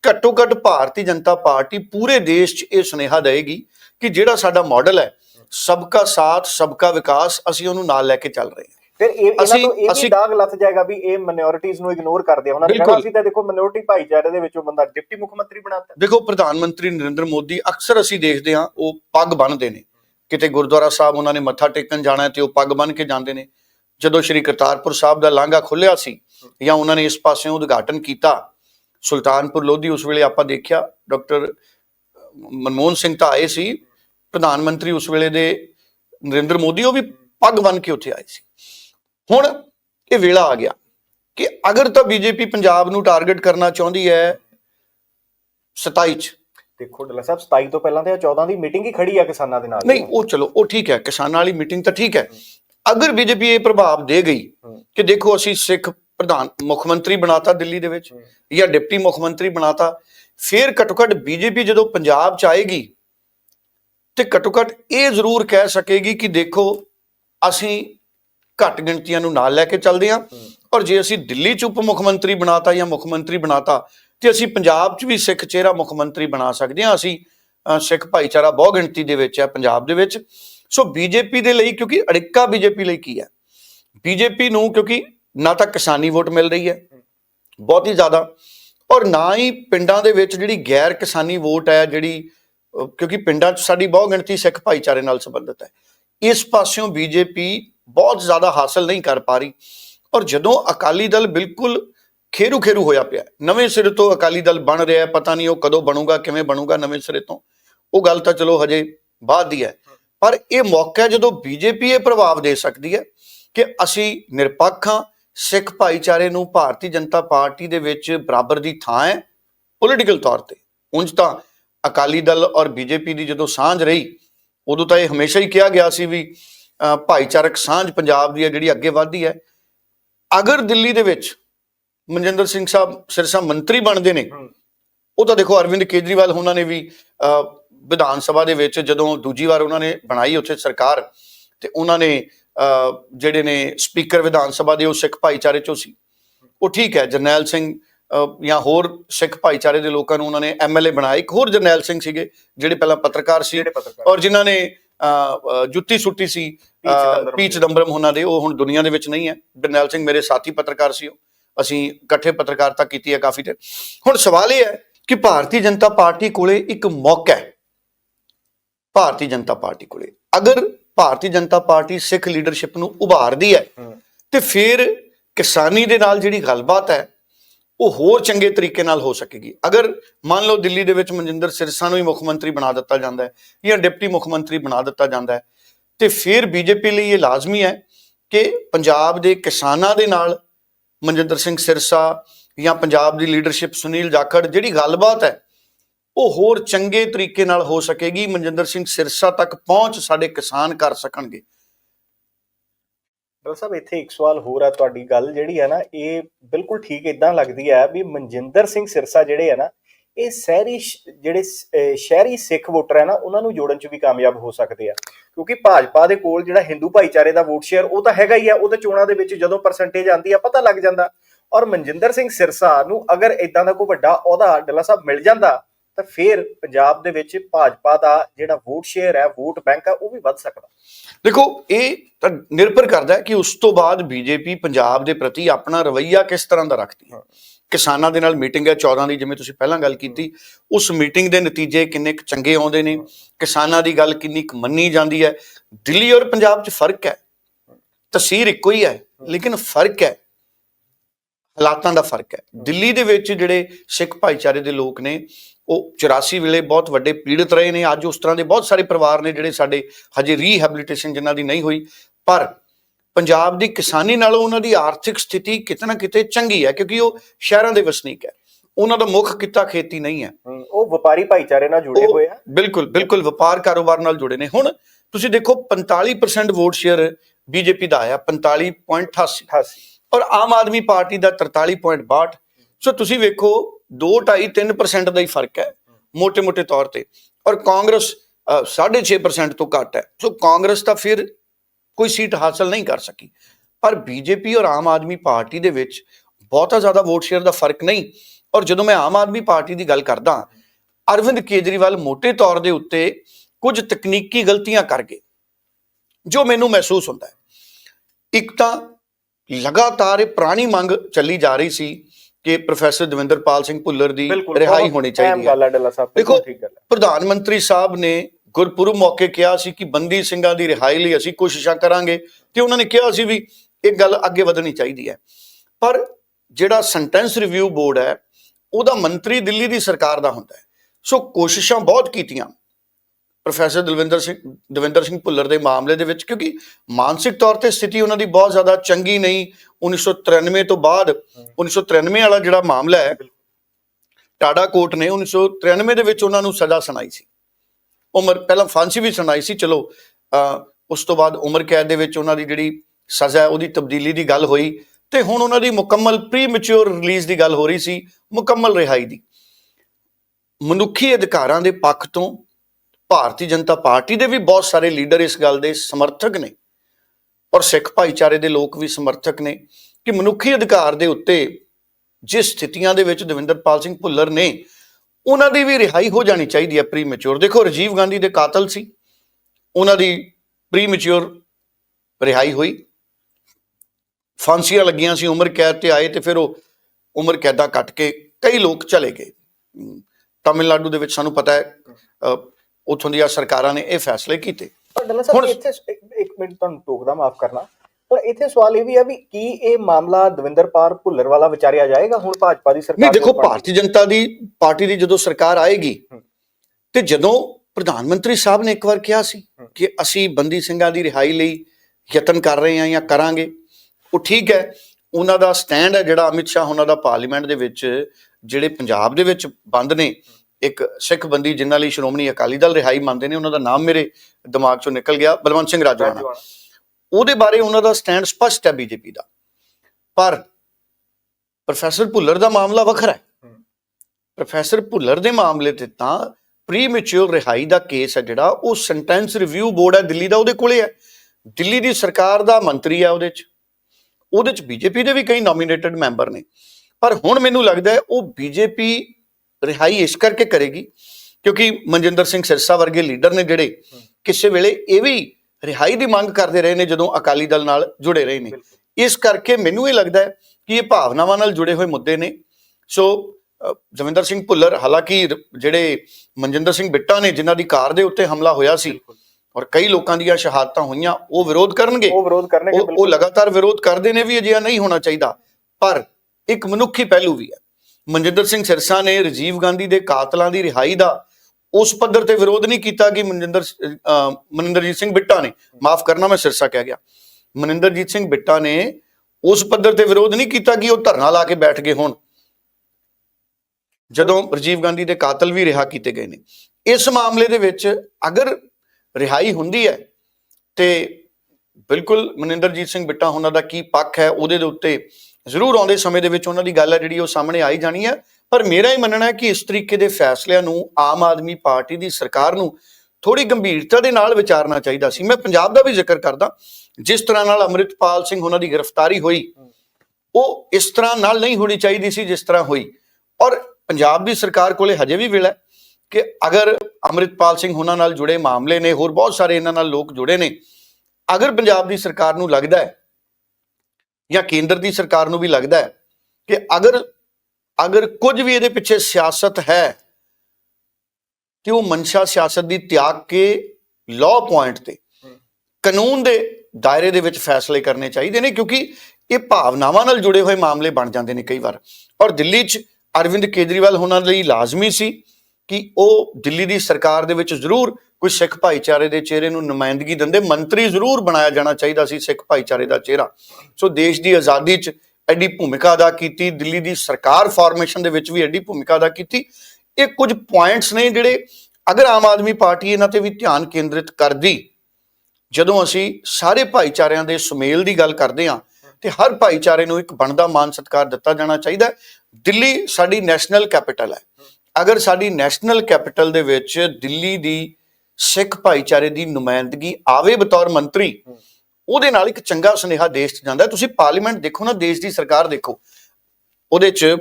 ਘੱਟੋ ਘੱਟ ਭਾਰਤੀ ਜਨਤਾ ਪਾਰਟੀ ਪੂਰੇ ਦੇਸ਼ 'ਚ ਇਹ ਸੁਨੇਹਾ ਦੇਗੀ ਕਿ ਜਿਹੜਾ ਸਾਡਾ ਮਾਡਲ ਹੈ ਸਬਕਾ ਸਾਥ ਸਬਕਾ ਵਿਕਾਸ ਅਸੀਂ ਉਹਨੂੰ ਨਾਲ ਲੈ ਕੇ ਚੱਲ ਰਹੇ ਹਾਂ। ਫਿਰ ਇਹ ਇਹਨਾਂ ਤੋਂ ਇਹ ਵੀ ਦਾਗ ਲੱਥ ਜਾਏਗਾ ਵੀ ਇਹ ਮਾਈਨੋਰਿਟੀਜ਼ ਨੂੰ ਇਗਨੋਰ ਕਰਦੇ ਆ। ਉਹਨਾਂ ਨੇ ਬਿਲਕੁਲ। ਸੀ ਤਾਂ ਦੇਖੋ ਮਾਈਨੋਰਿਟੀ ਭਾਈਚਾਰੇ ਦੇ ਵਿੱਚੋਂ ਬੰਦਾ ਡਿਪਟੀ ਮੁੱਖ ਮੰਤਰੀ ਬਣਾਤਾ। ਦੇਖੋ ਪ੍ਰਧਾਨ ਮੰਤਰੀ ਨਰਿੰਦਰ ਮੋਦੀ ਅਕਸਰ ਅਸੀਂ ਦੇਖਦੇ ਹਾਂ ਉਹ ਪੱਗ ਬੰਨ੍ਹਦੇ ਨੇ। ਕਿਤੇ ਗੁਰਦੁਆਰਾ ਸਾਹਿਬ ਉਹਨਾਂ ਨੇ ਮੱਥਾ ਟੇਕਣ ਜਾਣਾ ਤੇ ਉਹ ਪੱਗ ਬੰਨ੍ਹ ਕੇ ਜਾਂਦੇ ਨੇ। ਜਦੋਂ ਸ਼੍ਰੀ ਕਰਤਾਰਪੁਰ ਸਾਹਿਬ ਦਾ ਲਾਂਘਾ ਖੁੱਲਿਆ ਸੀ ਜਾਂ ਉਹਨਾਂ ਨੇ ਇਸ ਪਾਸਿਓਂ ਉਦਘਾਟਨ ਕੀਤਾ ਸੁਲਤਾਨਪੁਰ ਲੋਧੀ ਉਸ ਵੇਲੇ ਆਪਾਂ ਦੇਖਿਆ ਡਾਕਟਰ ਮਨਮੋਹਨ ਸਿੰਘ ਤਾਂ ਆਏ ਸੀ। ਪ੍ਰਧਾਨ ਮੰਤਰੀ ਉਸ ਵੇਲੇ ਦੇ ਨਰਿੰਦਰ ਮੋਦੀ ਉਹ ਵੀ ਪੱਗ ਬੰਨ੍ਹ ਕੇ ਉੱਥੇ ਆਏ ਸੀ। ਹੁਣ ਇਹ ਵੇਲਾ ਆ ਗਿਆ ਕਿ ਅਗਰ ਤਾਂ ਬੀਜੇਪੀ ਪੰਜਾਬ ਨੂੰ ਟਾਰਗੇਟ ਕਰਨਾ ਚਾਹੁੰਦੀ ਹੈ 27 ਚ ਦੇਖੋ ਡੱਲਾ ਸਾਹਿਬ 27 ਤੋਂ ਪਹਿਲਾਂ ਤੇ ਇਹ 14 ਦੀ ਮੀਟਿੰਗ ਹੀ ਖੜੀ ਆ ਕਿਸਾਨਾਂ ਦੇ ਨਾਲ ਨਹੀਂ ਉਹ ਚਲੋ ਉਹ ਠੀਕ ਹੈ ਕਿਸਾਨਾਂ ਵਾਲੀ ਮੀਟਿੰਗ ਤਾਂ ਠੀਕ ਹੈ ਅਗਰ ਬੀਜੇਪੀ ਇਹ ਪ੍ਰਭਾਵ ਦੇ ਗਈ। ਕਿ ਦੇਖੋ ਅਸੀਂ ਸਿੱਖ ਪ੍ਰਧਾਨ ਮੁੱਖ ਮੰਤਰੀ ਬਣਾਤਾ ਦਿੱਲੀ ਦੇ ਵਿੱਚ। ਜਾਂ ਡਿਪਟੀ ਮੁੱਖ ਮੰਤਰੀ ਬਣਾਤਾ ਫਿਰ ਘੱਟੋ ਘੱਟ ਬੀਜੇਪੀ ਜਦੋਂ ਪੰਜਾਬ ਚ ਆਏਗੀ ਤੇ ਘੱਟੋ ਘੱਟ ਇਹ ਜ਼ਰੂਰ ਕਹਿ ਸਕੇਗੀ ਕਿ ਦੇਖੋ ਅਸੀਂ ਘੱਟ ਗਿਣਤੀਆਂ ਨੂੰ ਨਾਲ ਲੈ ਕੇ ਚੱਲਦੇ ਹਾਂ। ਔਰ ਜੇ ਅਸੀਂ ਦਿੱਲੀ ਚ ਉਪ ਮੁੱਖ ਮੰਤਰੀ ਬਣਾਤਾ ਜਾਂ ਮੁੱਖ ਮੰਤਰੀ ਬਣਾਤਾ ਤੇ ਅਸੀਂ ਪੰਜਾਬ ਚ ਵੀ ਸਿੱਖ ਚਿਹਰਾ ਮੁੱਖ ਮੰਤਰੀ ਬਣਾ ਸਕਦੇ ਹਾਂ। ਅਸੀਂ ਸਿੱਖ ਭਾਈਚਾਰਾ ਬਹੁ ਗਿਣਤੀ ਦੇ ਵਿੱਚ ਹੈ ਪੰਜਾਬ ਦੇ ਵਿੱਚ। ਸੋ ਬੀਜੇਪੀ ਦੇ ਲਈ ਕਿਉਂਕਿ ਅੜਿੱਕਾ ਬੀਜੇਪੀ ਲਈ ਕੀ ਹੈ? ਬੀਜੇਪੀ ਨੂੰ ਕਿਉਂਕਿ ਨਾ ਤਾਂ ਕਿਸਾਨੀ ਵੋਟ ਮਿਲ ਰਹੀ ਹੈ ਬਹੁਤ ਹੀ ਜ਼ਿਆਦਾ। ਔਰ ਨਾ ਹੀ ਪਿੰਡਾਂ ਦੇ ਵਿੱਚ ਜਿਹੜੀ ਗੈਰ ਕਿਸਾਨੀ ਵੋਟ ਹੈ ਜਿਹੜੀ ਕਿਉਂਕਿ ਪਿੰਡਾਂ 'ਚ ਸਾਡੀ ਬਹੁ ਗਿਣਤੀ ਸਿੱਖ ਭਾਈਚਾਰੇ ਨਾਲ ਸੰਬੰਧਿਤ ਹੈ। ਇਸ ਪਾਸਿਓਂ ਬੀਜੇਪੀ ਬਹੁਤ ਜ਼ਿਆਦਾ ਹਾਸਲ ਨਹੀਂ ਕਰ ਪਾ ਰਹੀ। ਔਰ ਜਦੋਂ ਅਕਾਲੀ ਦਲ ਬਿਲਕੁਲ ਖੇਰੂ ਖੇਰੂ ਹੋਇਆ ਪਿਆ ਨਵੇਂ ਸਿਰੇ ਤੋਂ ਅਕਾਲੀ ਦਲ ਬਣ ਰਿਹਾ ਪਤਾ ਨਹੀਂ ਉਹ ਕਦੋਂ ਬਣੂਗਾ, ਕਿਵੇਂ ਬਣੂਗਾ ਨਵੇਂ ਸਿਰੇ ਤੋਂ, ਉਹ ਗੱਲ ਤਾਂ ਚਲੋ ਹਜੇ ਬਾਅਦ ਦੀ ਹੈ। ਪਰ ਇਹ ਮੌਕਾ ਹੈ ਜਦੋਂ ਬੀਜੇਪੀ ਇਹ ਪ੍ਰਭਾਵ ਦੇ ਸਕਦੀ ਹੈ ਕਿ ਅਸੀਂ ਨਿਰਪੱਖ ਹਾਂ, ਸਿੱਖ ਭਾਈਚਾਰੇ ਨੂੰ ਭਾਰਤੀ ਜਨਤਾ ਪਾਰਟੀ ਦੇ ਵਿੱਚ ਬਰਾਬਰ ਦੀ ਥਾਂ ਹੈ ਪੋਲੀਟੀਕਲ ਤੌਰ ਤੇ। ਉਂਝ ਤਾਂ ਅਕਾਲੀ ਦਲ ਔਰ ਬੀਜੇਪੀ ਦੀ ਜਦੋਂ ਸਾਂਝ ਰਹੀ, ਉਦੋਂ ਤਾਂ ਇਹ ਹਮੇਸ਼ਾ ਹੀ ਕਿਹਾ ਗਿਆ ਸੀ ਵੀ ਭਾਈਚਾਰਕ ਸਾਂਝ ਪੰਜਾਬ ਦੀ ਹੈ ਜਿਹੜੀ ਅੱਗੇ ਵਧਦੀ ਹੈ। ਅਗਰ ਦਿੱਲੀ ਦੇ ਵਿੱਚ ਮਨਜਿੰਦਰ ਸਿੰਘ ਸਾਹਿਬ ਸਿਰਸਾ ਮੰਤਰੀ ਬਣਦੇ ਨੇ। ਉਹ ਤਾਂ ਦੇਖੋ ਅਰਵਿੰਦ ਕੇਜਰੀਵਾਲ ਉਹਨਾਂ ਨੇ ਵੀ ਵਿਧਾਨ ਸਭਾ ਦੇ ਵਿੱਚ ਜਦੋਂ ਦੂਜੀ ਵਾਰ ਉਹਨਾਂ ਨੇ ਬਣਾਈ ਉੱਥੇ ਸਰਕਾਰ ਤੇ ਉਹਨਾਂ ਨੇ ਜਿਹੜੇ ਨੇ ਸਪੀਕਰ ਵਿਧਾਨ ਸਭਾ ਦੇ ਉਹ ਸਿੱਖ ਭਾਈਚਾਰੇ ਚੋਂ ਸੀ। ਉਹ ਠੀਕ ਹੈ ਜਰਨੈਲ ਸਿੰਘ ਜਾਂ ਹੋਰ ਸਿੱਖ ਭਾਈਚਾਰੇ ਦੇ ਲੋਕਾਂ ਨੂੰ ਉਹਨਾਂ ਨੇ ਐਮਐਲਏ ਬਣਾਇਆ। ਇੱਕ ਹੋਰ ਜਰਨੈਲ ਸਿੰਘ ਸੀਗੇ ਜਿਹੜੇ ਪਹਿਲਾਂ ਪੱਤਰਕਾਰ ਸੀ। ਔਰ ਜਿਨ੍ਹਾਂ ਨੇ ਜੁੱਤੀ ਸੁੱਟੀ ਸੀ ਪੀ ਚਿਦੰਬਰਮ ਉਹਨਾਂ ਦੇ ਉਹ ਹੁਣ ਦੁਨੀਆ ਦੇ ਵਿੱਚ ਨਹੀਂ ਹੈ। ਜਰਨੈਲ ਸਿੰਘ ਮੇਰੇ ਸਾਥੀ ਪੱਤਰਕਾਰ ਸੀ ਉਹ। ਅਸੀਂ ਇਕੱਠੇ ਪੱਤਰਕਾਰਤਾ ਕੀਤੀ ਹੈ ਕਾਫੀ ਤੇ ਹੁਣ ਸਵਾਲ ਇਹ ਹੈ ਕਿ ਭਾਰਤੀ ਜਨਤਾ ਪਾਰਟੀ ਕੋਲੇ ਇੱਕ ਮੌਕਾ ਹੈ। ਭਾਰਤੀ ਜਨਤਾ ਪਾਰਟੀ ਕੋਲੇ। ਅਗਰ ਭਾਰਤੀ ਜਨਤਾ ਪਾਰਟੀ ਸਿੱਖ ਲੀਡਰਸ਼ਿਪ ਨੂੰ ਉਭਾਰਦੀ ਹੈ। ਤੇ ਫਿਰ ਕਿਸਾਨੀ ਦੇ ਨਾਲ ਜਿਹੜੀ ਗੱਲਬਾਤ ਹੈ ਉਹ ਹੋਰ ਚੰਗੇ ਤਰੀਕੇ ਨਾਲ ਹੋ ਸਕੇਗੀ। ਅਗਰ ਮੰਨ ਲਓ ਦਿੱਲੀ ਦੇ ਵਿੱਚ ਮਨਜਿੰਦਰ ਸਿਰਸਾ ਨੂੰ ਹੀ ਮੁੱਖ ਮੰਤਰੀ ਬਣਾ ਦਿੱਤਾ ਜਾਂਦਾ ਹੈ ਜਾਂ ਡਿਪਟੀ ਮੁੱਖ ਮੰਤਰੀ ਬਣਾ ਦਿੱਤਾ ਜਾਂਦਾ ਹੈ, ਤੇ ਫਿਰ ਬੀਜੇਪੀ ਲਈ ਇਹ ਲਾਜ਼ਮੀ ਹੈ ਕਿ ਪੰਜਾਬ ਦੇ ਕਿਸਾਨਾਂ ਦੇ ਨਾਲ ਮਨਜਿੰਦਰ ਸਿੰਘ ਸਿਰਸਾ ਜਾਂ ਪੰਜਾਬ ਦੀ ਲੀਡਰਸ਼ਿਪ ਸੁਨੀਲ ਜਾਖੜ ਜਿਹੜੀ ਗੱਲਬਾਤ ਹੈ, ਉਹ ਹੋਰ ਚੰਗੇ ਤਰੀਕੇ ਨਾਲ ਹੋ ਸਕੇਗੀ। ਮਨਜਿੰਦਰ ਸਿੰਘ ਸਿਰਸਾ ਤੱਕ ਪਹੁੰਚ ਸਾਡੇ ਕਿਸਾਨ ਕਰ ਸਕਣਗੇ। ਡਾਕਟਰ ਸਾਹਿਬ, ਇੱਥੇ ਇੱਕ ਸਵਾਲ ਹੋਰ ਆ ਤੁਹਾਡੀ ਗੱਲ ਜਿਹੜੀ ਹੈ ਨਾ, ਇਹ ਬਿਲਕੁਲ ਠੀਕ ਇਦਾਂ ਲੱਗਦੀ ਹੈ ਵੀ ਮਨਜਿੰਦਰ ਸਿੰਘ ਸਿਰਸਾ ਜਿਹੜੇ ਆ ਨਾ, ਇਹ ਸ਼ਹਿਰੀ ਸ਼- ਜਿਹੜੇ ਸ਼ਹਿਰੀ ਸਿੱਖ ਵੋਟਰ ਹੈ ਨਾ, ਉਹਨਾਂ ਨੂੰ ਜੋੜਨ ਚ ਵੀ ਕਾਮਯਾਬ ਹੋ ਸਕਦੇ ਆ। ਕਿਉਂਕਿ ਭਾਜਪਾ ਦੇ ਕੋਲ ਜਿਹੜਾ ਹਿੰਦੂ ਭਾਈਚਾਰੇ ਦਾ ਵੋਟ ਸ਼ੇਅਰ, ਉਹ ਤਾਂ ਹੈਗਾ ਹੀ ਆ ਉਹਦੇ ਚੋਣਾਂ ਦੇ ਵਿੱਚ ਜਦੋਂ ਪਰਸੈਂਟੇਜ ਆਂਦੀ ਆ, ਪਤਾ ਲੱਗ ਜਾਂਦਾ। ਔਰ ਮਨਜਿੰਦਰ ਸਿੰਘ ਸਿਰਸਾ ਨੂੰ ਅਗਰ ਇਦਾਂ ਦਾ ਕੋਈ ਵੱਡਾ ਅਹੁਦਾ ਡੱਲਾ ਸਾਹਿਬ ਮਿਲ ਜਾਂਦਾ ਤਾਂ ਫਿਰ ਪੰਜਾਬ ਦੇ ਵਿੱਚ ਭਾਜਪਾ ਦਾ ਜਿਹੜਾ ਵੋਟ ਸ਼ੇਅਰ ਹੈ, ਵੋਟ ਬੈਂਕ ਹੈ, ਉਹ ਵੀ ਵੱਧ ਸਕਦਾ। ਦੇਖੋ, ਇਹ ਤਾਂ ਨਿਰਭਰ ਕਰਦਾ ਹੈ ਕਿ ਉਸ ਤੋਂ ਬਾਅਦ ਬੀਜੇਪੀ ਪੰਜਾਬ ਦੇ ਪ੍ਰਤੀ ਆਪਣਾ ਰਵੱਈਆ ਕਿਸ ਤਰ੍ਹਾਂ ਦਾ ਰੱਖਦੀ ਹੈ। ਕਿਸਾਨਾਂ ਦੇ ਨਾਲ ਮੀਟਿੰਗ ਹੈ 14 ਦੀ ਜਿਵੇਂ ਤੁਸੀਂ ਪਹਿਲਾਂ ਗੱਲ ਕੀਤੀ, ਉਸ ਮੀਟਿੰਗ ਦੇ ਨਤੀਜੇ ਕਿੰਨੇ ਕੁ ਚੰਗੇ ਆਉਂਦੇ ਨੇ, ਕਿਸਾਨਾਂ ਦੀ ਗੱਲ ਕਿੰਨੀ ਕੁ ਮੰਨੀ ਜਾਂਦੀ ਹੈ। ਦਿੱਲੀ ਔਰ ਪੰਜਾਬ 'ਚ ਫ਼ਰਕ ਹੈ। ਤਸਵੀਰ ਇੱਕੋ ਹੀ ਹੈ, ਲੇਕਿਨ ਫ਼ਰਕ ਹੈ। ਹਾਲਾਤਾਂ ਦਾ ਫ਼ਰਕ ਹੈ। ਦਿੱਲੀ ਦੇ ਵਿੱਚ ਜਿਹੜੇ ਸਿੱਖ ਭਾਈਚਾਰੇ ਦੇ ਲੋਕ ਨੇ ਉਹ 84 ਵੇਲੇ ਬਹੁਤ ਵੱਡੇ ਪੀੜਤ ਰਹੇ ਨੇ। ਅੱਜ ਉਸ ਤਰ੍ਹਾਂ ਦੇ ਬਹੁਤ ਸਾਰੇ ਪਰਿਵਾਰ ਨੇ ਜਿਹੜੇ ਸਾਡੇ ਹਜੇ ਰੀਹੈਬਿਲਿਟੇਸ਼ਨ ਜਿਨ੍ਹਾਂ ਦੀ ਨਹੀਂ ਹੋਈ। ਪਰ ਪੰਜਾਬ ਦੀ ਕਿਸਾਨੀ ਨਾਲੋਂ ਉਹਨਾਂ ਦੀ ਆਰਥਿਕ ਸਥਿਤੀ ਕਿਤੇ ਨਾ ਕਿਤੇ ਚੰਗੀ ਹੈ ਕਿਉਂਕਿ ਉਹ ਸ਼ਹਿਰਾਂ ਦੇ ਵਸਨੀਕ ਹੈ। ਉਹਨਾਂ ਦਾ ਮੁੱਖ ਕਿੱਤਾ ਖੇਤੀ ਨਹੀਂ ਹੈ। ਉਹ ਵਪਾਰੀ ਭਾਈਚਾਰੇ ਨਾਲ ਜੁੜੇ ਹੋਏ ਆ। ਬਿਲਕੁਲ ਬਿਲਕੁਲ ਵਪਾਰ ਕਾਰੋਬਾਰ ਨਾਲ ਜੁੜੇ ਨੇ। ਹੁਣ ਤੁਸੀਂ ਦੇਖੋ 45% ਵੋਟ ਸ਼ੇਅਰ ਬੀਜੇਪੀ ਦਾ ਆਇਆ 45.88 88 ਔਰ ਆਮ ਆਦਮੀ ਪਾਰਟੀ ਦਾ 43.62 ਸੋ ਤੁਸੀਂ ਵੇਖੋ 2 2.5 3% ਦਾ ਹੀ ਫ਼ਰਕ ਹੈ ਮੋਟੇ ਮੋਟੇ ਤੌਰ ਤੇ। ਔਰ ਕਾਂਗਰਸ 6.5% ਤੋਂ ਘੱਟ ਹੈ। ਸੋ ਕਾਂਗਰਸ ਤਾਂ ਫਿਰ ਕੋਈ ਸੀਟ ਹਾਸਲ ਨਹੀਂ ਕਰ ਸਕੀ। ਪਰ ਬੀਜੇਪੀ ਔਰ ਆਮ ਆਦਮੀ ਪਾਰਟੀ ਦੇ ਵਿੱਚ ਬਹੁਤਾ ਜ਼ਿਆਦਾ ਵੋਟ ਸ਼ੇਅਰ ਦਾ ਫ਼ਰਕ ਨਹੀਂ। ਔਰ ਜਦੋਂ ਮੈਂ ਆਮ ਆਦਮੀ ਪਾਰਟੀ ਦੀ ਗੱਲ ਕਰਦਾ, ਅਰਵਿੰਦ ਕੇਜਰੀਵਾਲ ਮੋٹے ਤੌਰ ਦੇ ਉੱਤੇ ਕੁਝ ਤਕਨੀਕੀ ਗਲਤੀਆਂ ਕਰ ਗਏ, ਜੋ ਮੈਨੂੰ ਮਹਿਸੂਸ ਹੁੰਦਾ ਹੈ। ਇੱਕ ਤਾਂ ਲਗਾਤਾਰ ਇਹ ਪੁਰਾਣੀ ਮੰਗ ਚੱਲੀ ਜਾ ਰਹੀ ਸੀ ਕਿ ਪ੍ਰੋਫੈਸਰ ਦਵਿੰਦਰਪਾਲ ਸਿੰਘ ਭੁੱਲਰ ਦੀ ਰਿਹਾਈ ਹੋਣੀ ਚਾਹੀਦੀ ਹੈ। ਦੇਖੋ, ਬਿਲਕੁਲ ਠੀਕ ਗੱਲ ਹੈ। ਪ੍ਰਧਾਨ ਮੰਤਰੀ ਸਾਹਿਬ ਨੇ ਗੁਰਪੁਰਬ ਮੌਕੇ ਕਿਹਾ ਸੀ ਕਿ ਬੰਦੀ ਸਿੰਘਾਂ ਦੀ ਰਿਹਾਈ ਲਈ ਅਸੀਂ ਕੋਸ਼ਿਸ਼ਾਂ ਕਰਾਂਗੇ ਤੇ ਉਹਨਾਂ ਨੇ ਕਿਹਾ ਸੀ ਵੀ ਇਹ ਗੱਲ ਅੱਗੇ ਵਧਣੀ ਚਾਹੀਦੀ ਹੈ। ਪਰ ਜਿਹੜਾ ਸੈਂਟੈਂਸ ਰਿਵਿਊ ਬੋਰਡ ਹੈ ਉਹਦਾ ਮੰਤਰੀ ਦਿੱਲੀ ਦੀ ਸਰਕਾਰ ਦਾ ਹੁੰਦਾ ਹੈ। ਸੋ ਕੋਸ਼ਿਸ਼ਾਂ ਬਹੁਤ ਕੀਤੀਆਂ। ਪ੍ਰੋਫੈਸਰ ਦਲਵਿੰਦਰ ਸਿੰਘ, ਦਵਿੰਦਰ ਸਿੰਘ ਭੁੱਲਰ ਦੇ ਮਾਮਲੇ ਦੇ ਵਿੱਚ, ਕਿਉਂਕਿ ਮਾਨਸਿਕ ਤੌਰ ਤੇ ਸਥਿਤੀ ਉਹਨਾਂ ਦੀ ਬਹੁਤ ਜ਼ਿਆਦਾ ਚੰਗੀ ਨਹੀਂ 1993 ਤੋਂ ਬਾਅਦ 1993 ਵਾਲਾ ਜਿਹੜਾ ਮਾਮਲਾ ਹੈ, ਟਾਡਾ ਕੋਰਟ ਨੇ 1993 ਦੇ ਵਿੱਚ ਉਹਨਾਂ ਨੂੰ ਸਜ਼ਾ ਸੁਣਾਈ ਸੀ। ਉਮਰ, ਪਹਿਲਾਂ ਫਾਂਸੀ ਵੀ ਸੁਣਾਈ ਸੀ, ਚਲੋ ਉਸ ਤੋਂ ਬਾਅਦ ਉਮਰ ਕੈਦ ਦੇ ਵਿੱਚ ਉਹਨਾਂ ਦੀ ਜਿਹੜੀ ਸਜ਼ਾ ਉਹਦੀ ਤਬਦੀਲੀ ਦੀ ਗੱਲ ਹੋਈ, ਤੇ ਹੁਣ ਉਹਨਾਂ ਦੀ ਮੁਕੰਮਲ ਪ੍ਰੀ ਮੈਚੁਰ ਰਿਲੀਜ਼ ਦੀ ਗੱਲ ਹੋ ਰਹੀ ਸੀ, ਮੁਕੰਮਲ ਰਿਹਾਈ ਦੀ। ਮਨੁੱਖੀ ਅਧਿਕਾਰਾਂ ਦੇ ਪੱਖ ਤੋਂ ਭਾਰਤੀ ਜਨਤਾ ਪਾਰਟੀ ਦੇ ਵੀ ਬਹੁਤ ਸਾਰੇ ਲੀਡਰ ਇਸ ਗੱਲ ਦੇ ਸਮਰਥਕ ਨੇ। ਔਰ ਸਿੱਖ ਭਾਈਚਾਰੇ ਦੇ ਲੋਕ ਵੀ ਸਮਰਥਕ ਨੇ ਕਿ ਮਨੁੱਖੀ ਅਧਿਕਾਰ ਦੇ ਉੱਤੇ ਜਿਸ ਸਥਿਤੀਆਂ ਦੇ ਵਿੱਚ ਦਵਿੰਦਰਪਾਲ ਸਿੰਘ ਭੁੱਲਰ ਨੇ, ਉਹਨਾਂ ਦੀ ਵੀ ਰਿਹਾਈ ਹੋ ਜਾਣੀ ਚਾਹੀਦੀ ਹੈ ਪ੍ਰੀ ਮੈਚੁਰ ਦੇਖੋ, ਰਾਜੀਵ ਗਾਂਧੀ ਦੇ ਕਾਤਲ ਸੀ। ਉਹਨਾਂ ਦੀ ਪ੍ਰੀ ਮੈਚੁਰ ਰਿਹਾਈ ਹੋਈ। ਫਾਂਸੀਆਂ ਲੱਗੀਆਂ ਸੀ, ਉਮਰ ਕੈਦ ਤੇ ਆਏ ਤੇ ਫਿਰ ਉਹ ਉਮਰ ਕੈਦਾਂ ਕੱਟ ਕੇ ਕਈ ਲੋਕ ਚਲੇ ਗਏ। ਤਾਮਿਲਨਾਡੂ ਦੇ ਵਿੱਚ ਸਾਨੂੰ ਪਤਾ ਹੈ ਉੱਥੋਂ ਦੀਆਂ ਸਰਕਾਰਾਂ ਨੇ ਇਹ ਫੈਸਲੇ ਕੀਤੇ ਪਰ ਡੱਲਾ ਸਾਹਿਬ ਹੁਣ- ਇੱਥੇ ਇੱਕ- ਮਿੰਟ ਤੁਹਾਨੂੰ ਟੋਕਦਾ ਮਾਫ ਕਰਨਾ ਪਰ ਇੱਥੇ ਸਵਾਲ ਇਹ ਵੀ ਹੈ ਵੀ ਕੀ ਇਹ ਮਾਮਲਾ ਦਵਿੰਦਰਪਾਲ ਭੁੱਲਰ ਵਾਲਾ ਵਿਚਾਰਿਆ ਜਾਏਗਾ ਹੁਣ ਭਾਜਪਾ ਦੀ ਸਰਕਾਰ ਨਹੀਂ ਦੇਖੋ ਭਾਰਤੀ ਜਨਤਾ ਦੀ ਪਾਰਟੀ ਦੀ ਜਦੋਂ ਸਰਕਾਰ ਆਏਗੀ। ਤੇ ਜਦੋਂ ਪ੍ਰਧਾਨ ਮੰਤਰੀ ਸਾਹਿਬ ਨੇ ਇੱਕ ਵਾਰ ਕਿਹਾ ਸੀ। ਕਿ ਅਸੀਂ ਬੰਦੀ ਸਿੰਘਾਂ ਦੀ ਰਿਹਾਈ ਲਈ ਯਤਨ ਕਰ ਰਹੇ ਹਾਂ ਜਾਂ ਕਰਾਂਗੇ ਉਹ ਠੀਕ ਹੈ ਉਹਨਾਂ ਦਾ ਸਟੈਂਡ ਹੈ ਜਿਹੜਾ ਅਮਿਤ ਸ਼ਾਹ ਉਹਨਾਂ ਦਾ ਪਾਰਲੀਮੈਂਟ ਦੇ ਵਿੱਚ ਜਿਹੜੇ ਪੰਜਾਬ ਦੇ ਵਿੱਚ ਬੰਦ ਨੇ ਇੱਕ ਸਿੱਖ ਬੰਦੀ ਜਿਨ੍ਹਾਂ ਲਈ ਸ਼੍ਰੋਮਣੀ ਅਕਾਲੀ ਦਲ ਰਿਹਾਈ ਮੰਨਦੇ ਨੇ ਉਹਨਾਂ ਦਾ ਨਾਮ ਮੇਰੇ ਦਿਮਾਗ ਚੋਂ ਨਿਕਲ ਗਿਆ ਬਲਵੰਤ ਸਿੰਘ ਰਾਜਵਾਨਾ। ਉਹਦੇ ਬਾਰੇ ਉਹਨਾਂ ਦਾ ਸਟੈਂਡ ਸਪਸ਼ਟ ਹੈ ਬੀਜੇਪੀ ਦਾ। ਪਰ ਪ੍ਰੋਫੈਸਰ ਭੁੱਲਰ ਦਾ ਮਾਮਲਾ ਵੱਖਰਾ ਹੈ। ਪ੍ਰੋਫੈਸਰ ਭੁੱਲਰ ਦੇ ਮਾਮਲੇ ਤੇ ਤਾਂ ਪ੍ਰੀ ਮੈਚੁਰ ਰਿਹਾਈ ਦਾ ਕੇਸ ਹੈ ਜਿਹੜਾ ਉਹ ਸੈਂਟੈਂਸ ਰਿਵਿਊ ਬੋਰਡ ਹੈ ਦਿੱਲੀ ਦਾ ਉਹਦੇ ਕੋਲੇ ਹੈ। ਦਿੱਲੀ ਦੀ ਸਰਕਾਰ ਦਾ ਮੰਤਰੀ ਹੈ ਉਹਦੇ 'ਚ। ਉਹਦੇ 'ਚ ਬੀਜੇਪੀ ਦੇ ਵੀ ਕਈ ਨੋਮੀਨੇਟਡ ਮੈਂਬਰ ਨੇ। ਪਰ ਹੁਣ ਮੈਨੂੰ ਲੱਗਦਾ ਹੈ ਉਹ ਬੀਜੇਪੀ ਰਿਹਾਈ ਇਸ ਕਰਕੇ ਕਰੇਗੀ ਕਿਉਂਕਿ ਮਨਜਿੰਦਰ ਸਿੰਘ ਸਿਰਸਾ ਵਰਗੇ ਲੀਡਰ ਨੇ ਜਿਹੜੇ ਕਿਸੇ ਵੇਲੇ ਇਹ ਵੀ ਰਿਹਾਈ ਦੀ ਮੰਗ ਕਰਦੇ ਰਹੇ ਨੇ ਜਦੋਂ ਅਕਾਲੀ ਦਲ ਨਾਲ ਜੁੜੇ ਰਹੇ ਨੇ। ਇਸ ਕਰਕੇ ਮੈਨੂੰ ਇਹ ਲੱਗਦਾ ਹੈ ਕਿ ਇਹ ਭਾਵਨਾਵਾਂ ਨਾਲ ਜੁੜੇ ਹੋਏ ਮੁੱਦੇ ਨੇ। ਸੋ ਜਵਿੰਦਰ ਸਿੰਘ ਭੁੱਲਰ ਹਾਲਾਂਕਿ ਜਿਹੜੇ ਮਨਜਿੰਦਰ ਸਿੰਘ ਬਿੱਟਾ ਨੇ ਜਿਨ੍ਹਾਂ ਦੀ ਕਾਰ ਦੇ ਉੱਤੇ ਹਮਲਾ ਹੋਇਆ ਸੀ। ਔਰ ਕਈ ਲੋਕਾਂ ਦੀਆਂ ਸ਼ਹਾਦਤਾਂ ਹੋਈਆਂ ਉਹ ਵਿਰੋਧ ਕਰਨਗੇ। ਉਹ ਵਿਰੋਧ ਕਰਨਗੇ ਉਹ ਲਗਾਤਾਰ ਵਿਰੋਧ ਕਰਦੇ ਨੇ ਵੀ ਅਜਿਹਾ ਨਹੀਂ ਹੋਣਾ ਚਾਹੀਦਾ। ਪਰ ਇੱਕ ਮਨੁੱਖੀ ਪਹਿਲੂ ਵੀ ਹੈ। ਮਨਜਿੰਦਰ ਸਿੰਘ ਸਿਰਸਾ ਨੇ ਰਾਜੀਵ ਗਾਂਧੀ ਦੇ ਕਾਤਲਾਂ ਦੀ ਰਿਹਾਈ ਦਾ ਉਸ ਪੱਧਰ ਤੇ ਵਿਰੋਧ ਨਹੀਂ ਕੀਤਾ ਕਿ ਮਨਜਿੰਦਰ ਮਨਿੰਦਰਜੀਤ ਸਿੰਘ ਬਿੱਟਾ ਨੇ। ਮਾਫ ਕਰਨਾ, ਮੈਂ ਸਿਰਸਾ ਕਹਿ ਗਿਆ। ਮਨਿੰਦਰਜੀਤ ਸਿੰਘ ਬਿੱਟਾ ਨੇ ਉਸ ਪੱਧਰ ਤੇ ਵਿਰੋਧ ਨਹੀਂ ਕੀਤਾ ਕਿ ਉਹ ਧਰਨਾ ਲਾ ਕੇ ਬੈਠ ਗਏ ਹੋਣ। ਜਦੋਂ ਰਾਜੀਵ ਗਾਂਧੀ ਦੇ ਕਾਤਲ ਵੀ ਰਿਹਾ ਕੀਤੇ ਗਏ ਨੇ। ਇਸ ਮਾਮਲੇ ਦੇ ਵਿੱਚ ਅਗਰ ਰਿਹਾਈ ਹੁੰਦੀ ਹੈ ਤੇ ਬਿਲਕੁਲ ਮਨਿੰਦਰਜੀਤ ਸਿੰਘ ਬਿੱਟਾ, ਉਹਨਾਂ ਦਾ ਕੀ ਪੱਖ ਹੈ, ਉਹਦੇ ਦੇ ਉੱਤੇ ਜ਼ਰੂਰ ਆਉਂਦੇ ਸਮੇਂ ਦੇ ਵਿੱਚ ਉਹਨਾਂ ਦੀ ਗੱਲ ਹੈ ਜਿਹੜੀ ਉਹ ਸਾਹਮਣੇ ਆਈ ਜਾਣੀ ਹੈ ਪਰ ਮੇਰਾ ਹੀ ਮੰਨਣਾ ਹੈ ਕਿ ਇਸ ਤਰੀਕੇ ਦੇ ਫੈਸਲਿਆਂ ਨੂੰ ਆਮ ਆਦਮੀ ਪਾਰਟੀ ਦੀ ਸਰਕਾਰ ਨੂੰ ਥੋੜੀ ਗੰਭੀਰਤਾ ਦੇ ਨਾਲ ਵਿਚਾਰਨਾ ਚਾਹੀਦਾ ਸੀ। ਮੈਂ ਪੰਜਾਬ ਦਾ ਵੀ ਜ਼ਿਕਰ ਕਰਦਾ, ਜਿਸ ਤਰ੍ਹਾਂ ਨਾਲ ਅੰਮ੍ਰਿਤਪਾਲ ਸਿੰਘ ਉਹਨਾਂ ਦੀ ਗ੍ਰਿਫਤਾਰੀ ਹੋਈ, ਉਹ ਇਸ ਤਰ੍ਹਾਂ ਨਾਲ ਨਹੀਂ ਹੋਣੀ ਚਾਹੀਦੀ ਸੀ ਜਿਸ ਤਰ੍ਹਾਂ ਹੋਈ। ਔਰ ਪੰਜਾਬ ਦੀ ਸਰਕਾਰ ਕੋਲੇ ਹਜੇ ਵੀ ਵੇਲਾ ਕਿ ਅਗਰ ਅੰਮ੍ਰਿਤਪਾਲ ਸਿੰਘ ਉਹਨਾਂ ਨਾਲ ਜੁੜੇ ਮਾਮਲੇ ਨੇ, ਹੋਰ ਬਹੁਤ ਸਾਰੇ ਇਹਨਾਂ ਨਾਲ ਲੋਕ ਜੁੜੇ ਨੇ, ਅਗਰ ਪੰਜਾਬ ਦੀ ਸਰਕਾਰ ਨੂੰ ਲੱਗਦਾ ਹੈ ਜਾਂ ਕੇਂਦਰ ਦੀ ਸਰਕਾਰ ਨੂੰ ਵੀ ਲੱਗਦਾ ਹੈ ਕਿ ਅਗਰ ਅਗਰ ਕੁਝ ਵੀ ਇਹਦੇ ਪਿੱਛੇ ਸਿਆਸਤ ਹੈ ਤੇ ਉਹ ਮਨਸ਼ਾ ਸਿਆਸਤ ਦੀ ਤਿਆਗ ਕੇ ਲਾਅ ਪੁਆਇੰਟ ਤੇ ਕਾਨੂੰਨ ਦੇ ਦਾਇਰੇ ਦੇ ਵਿੱਚ ਫੈਸਲੇ ਕਰਨੇ ਚਾਹੀਦੇ ਨੇ ਕਿਉਂਕਿ ਇਹ ਭਾਵਨਾਵਾਂ ਨਾਲ ਜੁੜੇ ਹੋਏ ਮਾਮਲੇ ਬਣ ਜਾਂਦੇ ਨੇ ਕਈ ਵਾਰ। ਔਰ ਦਿੱਲੀ 'ਚ ਅਰਵਿੰਦ ਕੇਜਰੀਵਾਲ ਹੋਣਾ ਲਈ ਲਾਜ਼ਮੀ ਸੀ ਕਿ ਉਹ ਦਿੱਲੀ ਦੀ ਸਰਕਾਰ ਦੇ ਵਿੱਚ ਜ਼ਰੂਰ ਕੋਈ ਸਿੱਖ ਭਾਈਚਾਰੇ ਦੇ ਚਿਹਰੇ ਨੂੰ ਨੁਮਾਇੰਦਗੀ ਦਿੰਦੇ, ਮੰਤਰੀ ਜ਼ਰੂਰ ਬਣਾਇਆ ਜਾਣਾ ਚਾਹੀਦਾ ਸੀ ਸਿੱਖ ਭਾਈਚਾਰੇ ਦਾ ਚਿਹਰਾ। ਸੋ ਦੇਸ਼ ਦੀ ਆਜ਼ਾਦੀ 'ਚ ਐਡੀ ਭੂਮਿਕਾ ਅਦਾ ਕੀਤੀ, ਦਿੱਲੀ ਦੀ ਸਰਕਾਰ ਫਾਰਮੇਸ਼ਨ ਦੇ ਵਿੱਚ ਵੀ ਐਡੀ ਭੂਮਿਕਾ ਅਦਾ ਕੀਤੀ। ਇਹ ਕੁਝ ਪੁਆਇੰਟਸ ਨੇ ਜਿਹੜੇ ਅਗਰ ਆਮ ਆਦਮੀ ਪਾਰਟੀ ਇਹਨਾਂ ਤੇ ਵੀ ਧਿਆਨ ਕੇਂਦਰਿਤ ਕਰਦੀ, ਜਦੋਂ ਅਸੀਂ ਸਾਰੇ ਭਾਈਚਾਰਿਆਂ ਦੇ ਸੁਮੇਲ ਦੀ ਗੱਲ ਕਰਦੇ ਹਾਂ, ਤੇ ਹਰ ਭਾਈਚਾਰੇ ਨੂੰ ਇੱਕ ਬਣਦਾ ਮਾਨ ਸਤਿਕਾਰ ਦਿੱਤਾ ਜਾਣਾ ਚਾਹੀਦਾ ਦਿੱਲੀ ਸਾਡੀ ਨੈਸ਼ਨਲ ਕੈਪੀਟਲ ਹੈ। ਅਗਰ ਸਾਡੀ ਨੈਸ਼ਨਲ ਕੈਪੀਟਲ ਦੇ ਵਿੱਚ ਦਿੱਲੀ ਦੀ ਸਿੱਖ ਭਾਈਚਾਰੇ ਦੀ ਨੁਮਾਇੰਦਗੀ ਆਵੇ ਬਤੌਰ ਮੰਤਰੀ ਉਹਦੇ ਨਾਲ ਇੱਕ ਚੰਗਾ ਸੁਨੇਹਾ ਦੇਸ਼ 'ਚ ਜਾਂਦਾ। ਤੁਸੀਂ ਪਾਰਲੀਮੈਂਟ ਦੇਖੋ ਨਾ ਦੇਸ਼ ਦੀ ਸਰਕਾਰ ਦੇਖੋ। ਉਹਦੇ 'ਚ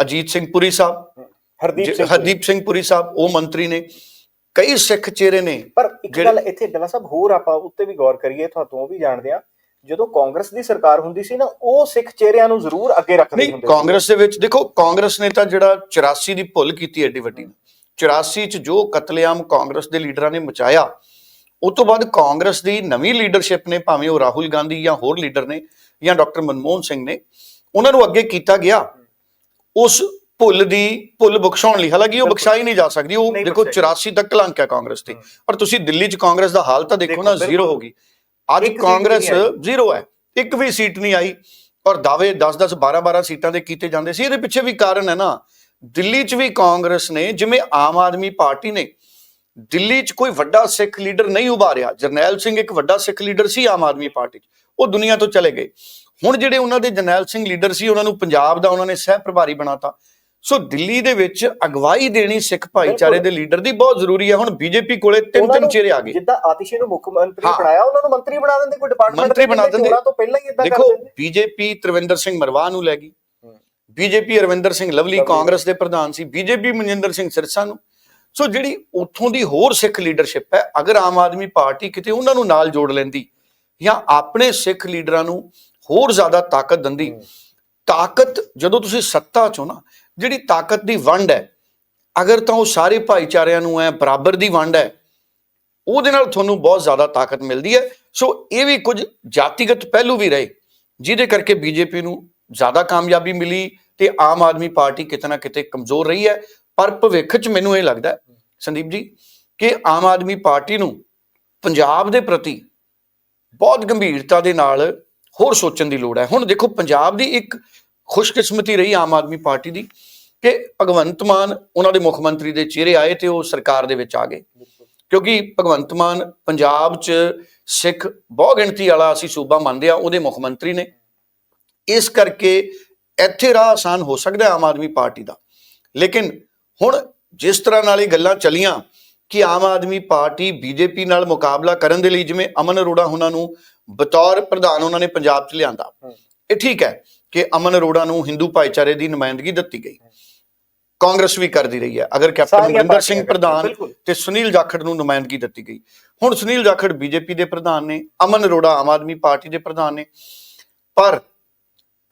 ਅਜੀਤ ਸਿੰਘ ਪੁਰੀ ਸਾਹਿਬ ਹਰਦੀਪ ਸਿੰਘ ਹਰਦੀਪ ਸਿੰਘ ਪੁਰੀ ਸਾਹਿਬ ਉਹ ਮੰਤਰੀ ਨੇ। ਕਈ ਸਿੱਖ ਚਿਹਰੇ ਨੇ ਪਰ ਇੱਕ ਗੱਲ ਇੱਥੇ ਡੱਲਾ ਸਾਹਿਬ ਹੋਰ ਆਪਾਂ ਉੱਤੇ ਵੀ ਗੌਰ ਕਰੀਏ ਤੁਹਾਨੂੰ ਉਹ ਵੀ ਜਾਣਦੇ ਆ। ਜਦੋਂ ਕਾਂਗਰਸ ਦੀ ਸਰਕਾਰ ਹੁੰਦੀ ਸੀ ਨਾ ਉਹ ਸਿੱਖ ਚਿਹਰਿਆਂ ਨੂੰ ਜ਼ਰੂਰ ਅੱਗੇ ਰੱਖਦੇ ਹੁੰਦੇ ਸੀ। ਕਾਂਗਰਸ ਦੇ ਵਿੱਚ ਦੇਖੋ ਕਾਂਗਰਸ ਨੇ ਤਾਂ ਜਿਹੜਾ 84 ਦੀ ਭੁੱਲ ਕੀਤੀ ਐਡੀ ਵੱਡੀ। 84 ਚ ਜੋ ਕਤਲੇਆਮ ਕਾਂਗਰਸ ਦੇ ਲੀਡਰਾਂ ਨੇ ਮਚਾਇਆ ਉਸ ਤੋਂ ਬਾਅਦ ਕਾਂਗਰਸ ਦੀ ਨਵੀਂ ਲੀਡਰਸ਼ਿਪ ਨੇ ਭਾਵੇਂ ਉਹ ਰਾਹੁਲ ਗਾਂਧੀ ਜਾਂ ਹੋਰ ਲੀਡਰ ਨੇ ਜਾਂ ਡਾਕਟਰ ਮਨਮੋਹਨ ਸਿੰਘ ਨੇ ਉਹਨਾਂ ਨੂੰ ਅੱਗੇ ਕੀਤਾ ਗਿਆ ਉਸ ਭੁੱਲ ਦੀ ਭੁੱਲ ਬਖਸ਼ਾਉਣ ਲਈ ਹਾਲਾਂਕਿ ਉਹ। ਬਖਸ਼ਾਈ ਨਹੀਂ ਜਾ ਸਕਦੀ ਉਹ ਦੇਖੋ ਬਖਸ਼ਾਈ। 84 ਤੱਕ ਕਲੰਕ ਹੈ ਕਾਂਗਰਸ ਤੇ ਹਮ। ਪਰ ਤੁਸੀਂ ਦਿੱਲੀ ਚ ਕਾਂਗਰਸ ਦਾ ਹਾਲ ਤਾਂ ਦੇਖੋ ਨਾ। ਜ਼ੀਰੋ ਹੋ ਗਈ ਅੱਜ ਕਾਂਗਰਸ। ਜ਼ੀਰੋ ਹੈ ਇੱਕ ਵੀ ਸੀਟ ਨਹੀਂ ਆਈ ਔਰ ਦਾਅਵੇ 10-10 12-12 ਸੀਟਾਂ ਦੇ ਕੀਤੇ ਜਾਂਦੇ ਸੀ ਇਹਦੇ ਪਿੱਛੇ ਵੀ ਕਾਰਨ ਹੈ ਨਾ ਦਿੱਲੀ 'ਚ ਵੀ ਕਾਂਗਰਸ ਨੇ ਜਿਵੇਂ ਆਮ ਆਦਮੀ ਪਾਰਟੀ ਨੇ ਦਿੱਲੀ 'ਚ ਕੋਈ ਵੱਡਾ ਸਿੱਖ ਲੀਡਰ ਨਹੀਂ ਉਭਾਰਿਆ ਜਰਨੈਲ ਸਿੰਘ ਇੱਕ ਵੱਡਾ ਸਿੱਖ ਲੀਡਰ ਸੀ ਆਮ ਆਦਮੀ ਪਾਰਟੀ 'ਚ ਉਹ ਦੁਨੀਆ ਤੋਂ ਚਲੇ ਗਏ ਹੁਣ ਜਿਹੜੇ ਉਹਨਾਂ ਦੇ ਜਰਨੈਲ ਸਿੰਘ ਲੀਡਰ ਸੀ ਉਹਨਾਂ ਨੂੰ ਪੰਜਾਬ ਦਾ ਉਹਨਾਂ ਨੇ ਸਹਿ ਪ੍ਰਭਾਰੀ ਬਣਾਤਾ ਸੋ ਦਿੱਲੀ ਦੇ ਵਿੱਚ ਅਗਵਾਈ ਦੇਣੀ ਸਿੱਖ ਭਾਈਚਾਰੇ। ਦੇ ਲੀਡਰ ਦੀ ਬਹੁਤ ਜ਼ਰੂਰੀ ਹੈ ਹੁਣ ਬੀਜੇਪੀ ਕੋਲੇ ਤਿੰਨ ਤਿੰਨ ਚਿਹਰੇ ਆ ਗਏ ਜਿੱਦਾਂ ਆਤਿਸ਼ੀ ਨੂੰ ਮੁੱਖ ਮੰਤਰੀ। ਬਣਾਇਆ ਉਹਨਾਂ ਨੂੰ ਮੰਤਰੀ ਬਣਾ ਦਿੰਦੇ ਕੋਈ ਡਿਪਾਰਟਮੈਂਟ ਮੰਤਰੀ ਬਣਾ ਦਿੰਦੇ। ਤੋਂ ਪਹਿਲਾਂ ਹੀ ਇਦਾਂ ਕਰ ਦੇਖੋ ਦਿੰਦੇ ਬੀਜੇਪੀ ਤਰਵਿੰਦਰ ਸਿੰਘ ਮਰਵਾ ਨੂੰ ਲੈ ਗਈ। BJP Arvinder Singh Lovely. ਕਾਂਗਰਸ ਦੇ ਪ੍ਰਧਾਨ ਸੀ ਬੀਜੇਪੀ ਮਨਜਿੰਦਰ ਸਿੰਘ ਸਿਰਸਾ ਨੂੰ ਸੋ ਜਿਹੜੀ ਉੱਥੋਂ ਦੀ ਹੋਰ ਸਿੱਖ ਲੀਡਰਸ਼ਿਪ ਹੈ ਅਗਰ ਆਮ ਆਦਮੀ ਪਾਰਟੀ ਕਿਤੇ ਉਹਨਾਂ ਨੂੰ ਨਾਲ ਜੋੜ ਲੈਂਦੀ ਜਾਂ ਆਪਣੇ ਸਿੱਖ ਲੀਡਰਾਂ ਨੂੰ ਹੋਰ ਜ਼ਿਆਦਾ ਤਾਕਤ ਦਿੰਦੀ। ਤਾਕਤ ਜਦੋਂ ਤੁਸੀਂ ਸੱਤਾ ਚੋਂ ਨਾ ਜਿਹੜੀ ਤਾਕਤ ਦੀ ਵੰਡ ਹੈ ਅਗਰ ਤਾਂ ਉਹ ਸਾਰੇ ਭਾਈਚਾਰਿਆਂ ਨੂੰ ਹੈ ਬਰਾਬਰ ਦੀ ਵੰਡ ਹੈ ਉਹਦੇ ਨਾਲ ਤੁਹਾਨੂੰ ਬਹੁਤ ਜ਼ਿਆਦਾ ਤਾਕਤ ਮਿਲਦੀ ਹੈ ਸੋ ਇਹ ਵੀ ਕੁਝ ਜਾਤੀਗਤ ਪਹਿਲੂ ਵੀ ਰਹੇ ਜਿਹਦੇ ਕਰਕੇ ਬੀਜੇਪੀ ਨੂੰ ਜ਼ਿਆਦਾ ਕਾਮਯਾਬੀ ਮਿਲੀ ਤੇ ਆਮ ਆਦਮੀ ਪਾਰਟੀ ਕਿਤੇ ਨਾ ਕਿਤੇ ਕਮਜ਼ੋਰ ਰਹੀ ਹੈ। ਪਰ ਭਵਿੱਖ 'ਚ ਮੈਨੂੰ ਇਹ ਲੱਗਦਾ ਸੰਦੀਪ ਜੀ, ਕਿ ਆਮ ਆਦਮੀ ਪਾਰਟੀ ਨੂੰ ਪੰਜਾਬ ਦੇ ਪ੍ਰਤੀ ਬਹੁਤ ਗੰਭੀਰਤਾ ਦੇ ਨਾਲ ਹੋਰ ਸੋਚਣ ਦੀ ਲੋੜ ਹੈ। ਹੁਣ ਦੇਖੋ, ਪੰਜਾਬ ਦੀ ਇੱਕ ਖੁਸ਼ਕਿਸਮਤੀ ਰਹੀ ਆਮ ਆਦਮੀ ਪਾਰਟੀ ਦੀ ਕਿ ਭਗਵੰਤ ਮਾਨ ਉਹਨਾਂ ਦੇ ਮੁੱਖ ਮੰਤਰੀ ਦੇ ਚਿਹਰੇ ਆਏ ਤੇ ਉਹ ਸਰਕਾਰ ਦੇ ਵਿੱਚ ਆ ਗਏ। ਕਿਉਂਕਿ ਭਗਵੰਤ ਮਾਨ ਪੰਜਾਬ 'ਚ ਸਿੱਖ ਬਹੁ ਗਿਣਤੀ ਵਾਲਾ ਅਸੀਂ ਸੂਬਾ ਮੰਨਦੇ ਆ ਉਹਦੇ ਮੁੱਖ ਮੰਤਰੀ ਨੇ। ਇਸ ਕਰਕੇ ਇੱਥੇ ਰਾਹ ਆਸਾਨ ਹੋ ਸਕਦਾ ਆਮ ਆਦਮੀ ਪਾਰਟੀ ਦਾ। ਲੇਕਿਨ ਹੁਣ ਜਿਸ ਤਰ੍ਹਾਂ ਨਾਲ ਇਹ ਗੱਲਾਂ ਚੱਲੀਆਂ ਕਿ ਆਮ ਆਦਮੀ ਪਾਰਟੀ ਬੀਜੇਪੀ ਨਾਲ ਮੁਕਾਬਲਾ ਕਰਨ ਦੇ ਲਈ ਜਿਵੇਂ ਅਮਨ ਅਰੋੜਾ ਉਹਨਾਂ ਨੂੰ ਬਤੌਰ ਪ੍ਰਧਾਨ ਉਹਨਾਂ ਨੇ ਪੰਜਾਬ 'ਚ ਲਿਆਂਦਾ। ਇਹ ਠੀਕ ਹੈ ਕਿ ਅਮਨ ਅਰੋੜਾ ਨੂੰ ਹਿੰਦੂ ਭਾਈਚਾਰੇ ਦੀ ਨੁਮਾਇੰਦਗੀ ਦਿੱਤੀ ਗਈ। ਕਾਂਗਰਸ ਵੀ ਕਰਦੀ ਰਹੀ ਹੈ। ਅਗਰ ਕੈਪਟਨ ਅਮਰਿੰਦਰ ਸਿੰਘ ਪ੍ਰਧਾਨ। ਤੇ ਸੁਨੀਲ ਜਾਖੜ ਨੂੰ ਨੁਮਾਇੰਦਗੀ ਦਿੱਤੀ ਗਈ। ਹੁਣ ਸੁਨੀਲ ਜਾਖੜ ਬੀਜੇਪੀ ਦੇ ਪ੍ਰਧਾਨ ਨੇ ਅਮਨ ਅਰੋੜਾ ਆਮ ਆਦਮੀ ਪਾਰਟੀ ਦੇ ਪ੍ਰਧਾਨ ਨੇ। ਪਰ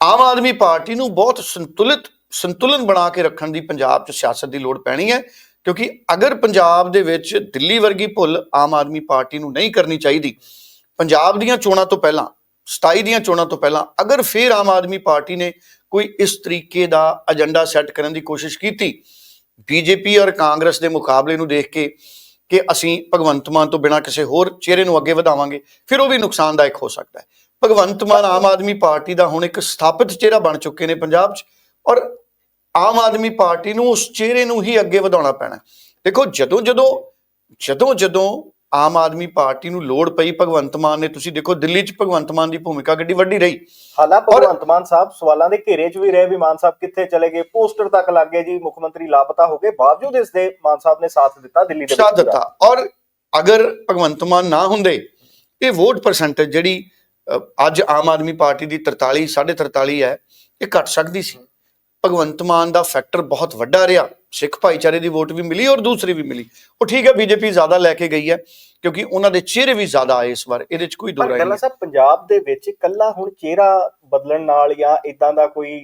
ਆਮ ਆਦਮੀ ਪਾਰਟੀ ਨੂੰ ਬਹੁਤ ਸੰਤੁਲਿਤ, ਸੰਤੁਲਨ ਬਣਾ ਕੇ ਰੱਖਣ ਦੀ ਪੰਜਾਬ 'ਚ ਸਿਆਸਤ ਦੀ ਲੋੜ ਪੈਣੀ ਹੈ, ਕਿਉਂਕਿ ਅਗਰ ਪੰਜਾਬ ਦੇ ਵਿੱਚ ਦਿੱਲੀ ਵਰਗੀ ਭੁੱਲ ਆਮ ਆਦਮੀ ਪਾਰਟੀ ਨੂੰ ਨਹੀਂ ਕਰਨੀ ਚਾਹੀਦੀ, ਪੰਜਾਬ ਦੀਆਂ ਚੋਣਾਂ ਤੋਂ ਪਹਿਲਾਂ 27 ਦੀਆਂ ਚੋਣਾਂ ਤੋਂ ਪਹਿਲਾਂ, ਅਗਰ ਫਿਰ ਆਮ ਆਦਮੀ ਪਾਰਟੀ ਨੇ ਕੋਈ ਇਸ ਤਰੀਕੇ ਦਾ ਏਜੰਡਾ ਸੈੱਟ ਕਰਨ ਦੀ ਕੋਸ਼ਿਸ਼ ਕੀਤੀ, ਬੀਜੇਪੀ ਔਰ ਕਾਂਗਰਸ ਦੇ ਮੁਕਾਬਲੇ ਨੂੰ ਦੇਖ ਕੇ ਕਿ ਅਸੀਂ ਭਗਵੰਤ ਮਾਨ ਤੋਂ ਬਿਨਾਂ ਕਿਸੇ ਹੋਰ ਚਿਹਰੇ ਨੂੰ ਅੱਗੇ ਵਧਾਵਾਂਗੇ, ਫਿਰ ਉਹ ਵੀ ਨੁਕਸਾਨਦਾਇਕ ਹੋ ਸਕਦਾ ਹੈ। ਭਗਵੰਤ ਮਾਨ ਆਮ ਆਦਮੀ ਪਾਰਟੀ ਦਾ ਹੁਣ ਇੱਕ ਸਥਾਪਿਤ ਚਿਹਰਾ ਬਣ ਚੁੱਕੇ ਨੇ ਪੰਜਾਬ 'ਚ ਔਰ ਆਮ ਆਦਮੀ ਪਾਰਟੀ ਨੂੰ ਉਸ ਚਿਹਰੇ ਨੂੰ ਹੀ ਅੱਗੇ ਵਧਾਉਣਾ ਪੈਣਾ। ਦੇਖੋ ਜਦੋਂ ਜਦੋਂ ਜਦੋਂ ਜਦੋਂ ਆਮ ਆਦਮੀ ਪਾਰਟੀ ਨੂੰ ਲੋੜ ਪਈ ਭਗਵੰਤ ਮਾਨ ਨੇ ਤੁਸੀਂ ਦੇਖੋ ਦਿੱਲੀ 'ਚ ਭਗਵੰਤ ਮਾਨ ਦੀ ਭੂਮਿਕਾ ਕਿੱਡੀ ਵੱਡੀ ਰਹੀ। ਹਾਲਾਂਕਿ ਔਰ- ਭਗਵੰਤ ਮਾਨ ਸਾਹਿਬ ਸਵਾਲਾਂ ਦੇ ਘੇਰੇ 'ਚ ਵੀ ਰਹੇ ਵੀ ਮਾਨ ਸਾਹਿਬ ਕਿੱਥੇ ਚਲੇ ਗਏ ਪੋਸਟਰ ਤੱਕ ਲੱਗ ਗਏ ਜੀ ਮੁੱਖ ਮੰਤਰੀ ਲਾਪਤਾ ਹੋ ਗਏ ਬਾਵਜੂਦ ਇਸ ਦੇ ਮਾਨ ਸਾਹਿਬ ਨੇ ਸਾਥ ਦਿੱਤਾ ਦਿੱਲੀ ਦੇ ਸਾਥ ਵਿੱਚ ਦਿੱਤਾ। ਔਰ ਅਗਰ ਭਗਵੰਤ ਮਾਨ ਨਾ ਹੁੰਦੇ ਇਹ ਵੋਟ ਪਰਸੈਂਟੇਜ ਜਿਹੜੀ ਅੱਜ ਆਮ ਆਦਮੀ ਪਾਰਟੀ ਦੀ 43 43.5 ਹੈ ਇਹ ਘਟ ਸਕਦੀ ਸੀ। ਭਗਵੰਤ ਮਾਨ ਦਾ ਫੈਕਟਰ ਬਹੁਤ ਵੱਡਾ ਰਿਹਾ। ਸਿੱਖ ਭਾਈਚਾਰੇ ਦੀ ਵੋਟ ਵੀ ਮਿਲੀ ਔਰ ਦੂਸਰੀ ਵੀ ਮਿਲੀ। ਉਹ ਠੀਕ ਹੈ ਬੀਜੇਪੀ ਜ਼ਿਆਦਾ ਲੈ ਕੇ ਗਈ ਹੈ ਕਿਉਂਕਿ ਉਹਨਾਂ ਦੇ ਚਿਹਰੇ ਵੀ ਜ਼ਿਆਦਾ ਆਏ ਇਸ ਵਾਰ। ਇਹਦੇ 'ਚ ਕੋਈ ਦੋ ਪਰ ਰਾਏ ਗੱਲਾਂ ਨਹੀਂ। ਸਾਹਿਬ ਪੰਜਾਬ ਦੇ ਵਿੱਚ ਕੱਲਾ ਹੁਣ ਚਿਹਰਾ ਬਦਲਣ ਨਾਲ ਜਾਂ ਇਦਾਂ ਦਾ ਕੋਈ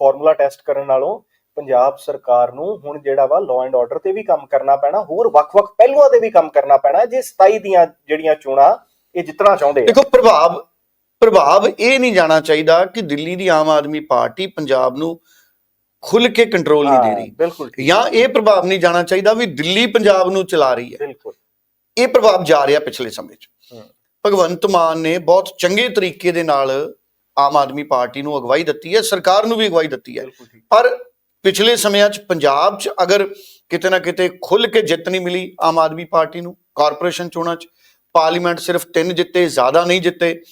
ਫਾਰਮੂਲਾ ਟੈਸਟ ਕਰਨ ਨਾਲੋਂ ਪੰਜਾਬ ਸਰਕਾਰ ਨੂੰ ਹੁਣ ਜਿਹੜਾ ਵਾ ਲਾਅ ਐਂਡ ਆਰਡਰ ਤੇ ਵੀ ਕੰਮ ਕਰਨਾ ਪੈਣਾ ਹੋਰ ਵੱਖ-ਵੱਖ ਪਹਿਲੂਆਂ ਤੇ ਵੀ ਕੰਮ ਕਰਨਾ ਪੈਣਾ ਜੇ 27 ਦੀਆਂ ਜਿਹੜੀਆਂ ਚੋਣਾਂ ਇਹ ਜਿੱਤਣਾ ਚਾਹੁੰਦੇ ਆ। ਦੇਖੋ ਪ੍ਰਭਾਵ ਪ੍ਰਭਾਵ ਇਹ ਨਹੀਂ ਜਾਣਾ ਚਾਹੀਦਾ ਕਿ ਦਿੱਲੀ ਦੀ ਆਮ ਆਦਮੀ ਪਾਰਟੀ ਪੰਜਾਬ ਨੂੰ ਖੁੱਲ ਕੇ ਕੰਟਰੋਲ ਨਹੀਂ ਦੇ ਰਹੀ। ਬਿਲਕੁਲ ਜਾਂ ਇਹ ਪ੍ਰਭਾਵ ਨਹੀਂ ਜਾਣਾ ਚਾਹੀਦਾ ਵੀ ਦਿੱਲੀ ਪੰਜਾਬ ਨੂੰ ਚਲਾ ਰਹੀ ਹੈ। ਬਿਲਕੁਲ। ਇਹ ਪ੍ਰਭਾਵ ਜਾ ਰਿਹਾ ਪਿਛਲੇ ਸਮੇਂ 'ਚ। ਭਗਵੰਤ ਮਾਨ ਨੇ ਬਹੁਤ ਚੰਗੇ ਤਰੀਕੇ ਦੇ ਨਾਲ ਆਮ ਆਦਮੀ ਪਾਰਟੀ ਨੂੰ ਅਗਵਾਈ ਦਿੱਤੀ ਹੈ ਸਰਕਾਰ ਨੂੰ ਵੀ ਅਗਵਾਈ ਦਿੱਤੀ ਹੈ। ਪਰ ਪਿਛਲੇ ਸਮਿਆਂ 'ਚ ਪੰਜਾਬ 'ਚ ਅਗਰ ਕਿਤੇ ਨਾ ਕਿਤੇ ਖੁੱਲ ਕੇ ਜਿੱਤ ਨਹੀਂ ਮਿਲੀ ਆਮ ਆਦਮੀ ਪਾਰਟੀ ਨੂੰ ਕਾਰਪੋਰੇਸ਼ਨ ਚੋਣਾਂ 'ਚ ਪਾਰਲੀਮੈਂਟ ਸਿਰਫ ਤਿੰਨ ਜਿੱਤੇ ਜ਼ਿਆਦਾ ਨਹੀਂ ਜਿੱਤੇ।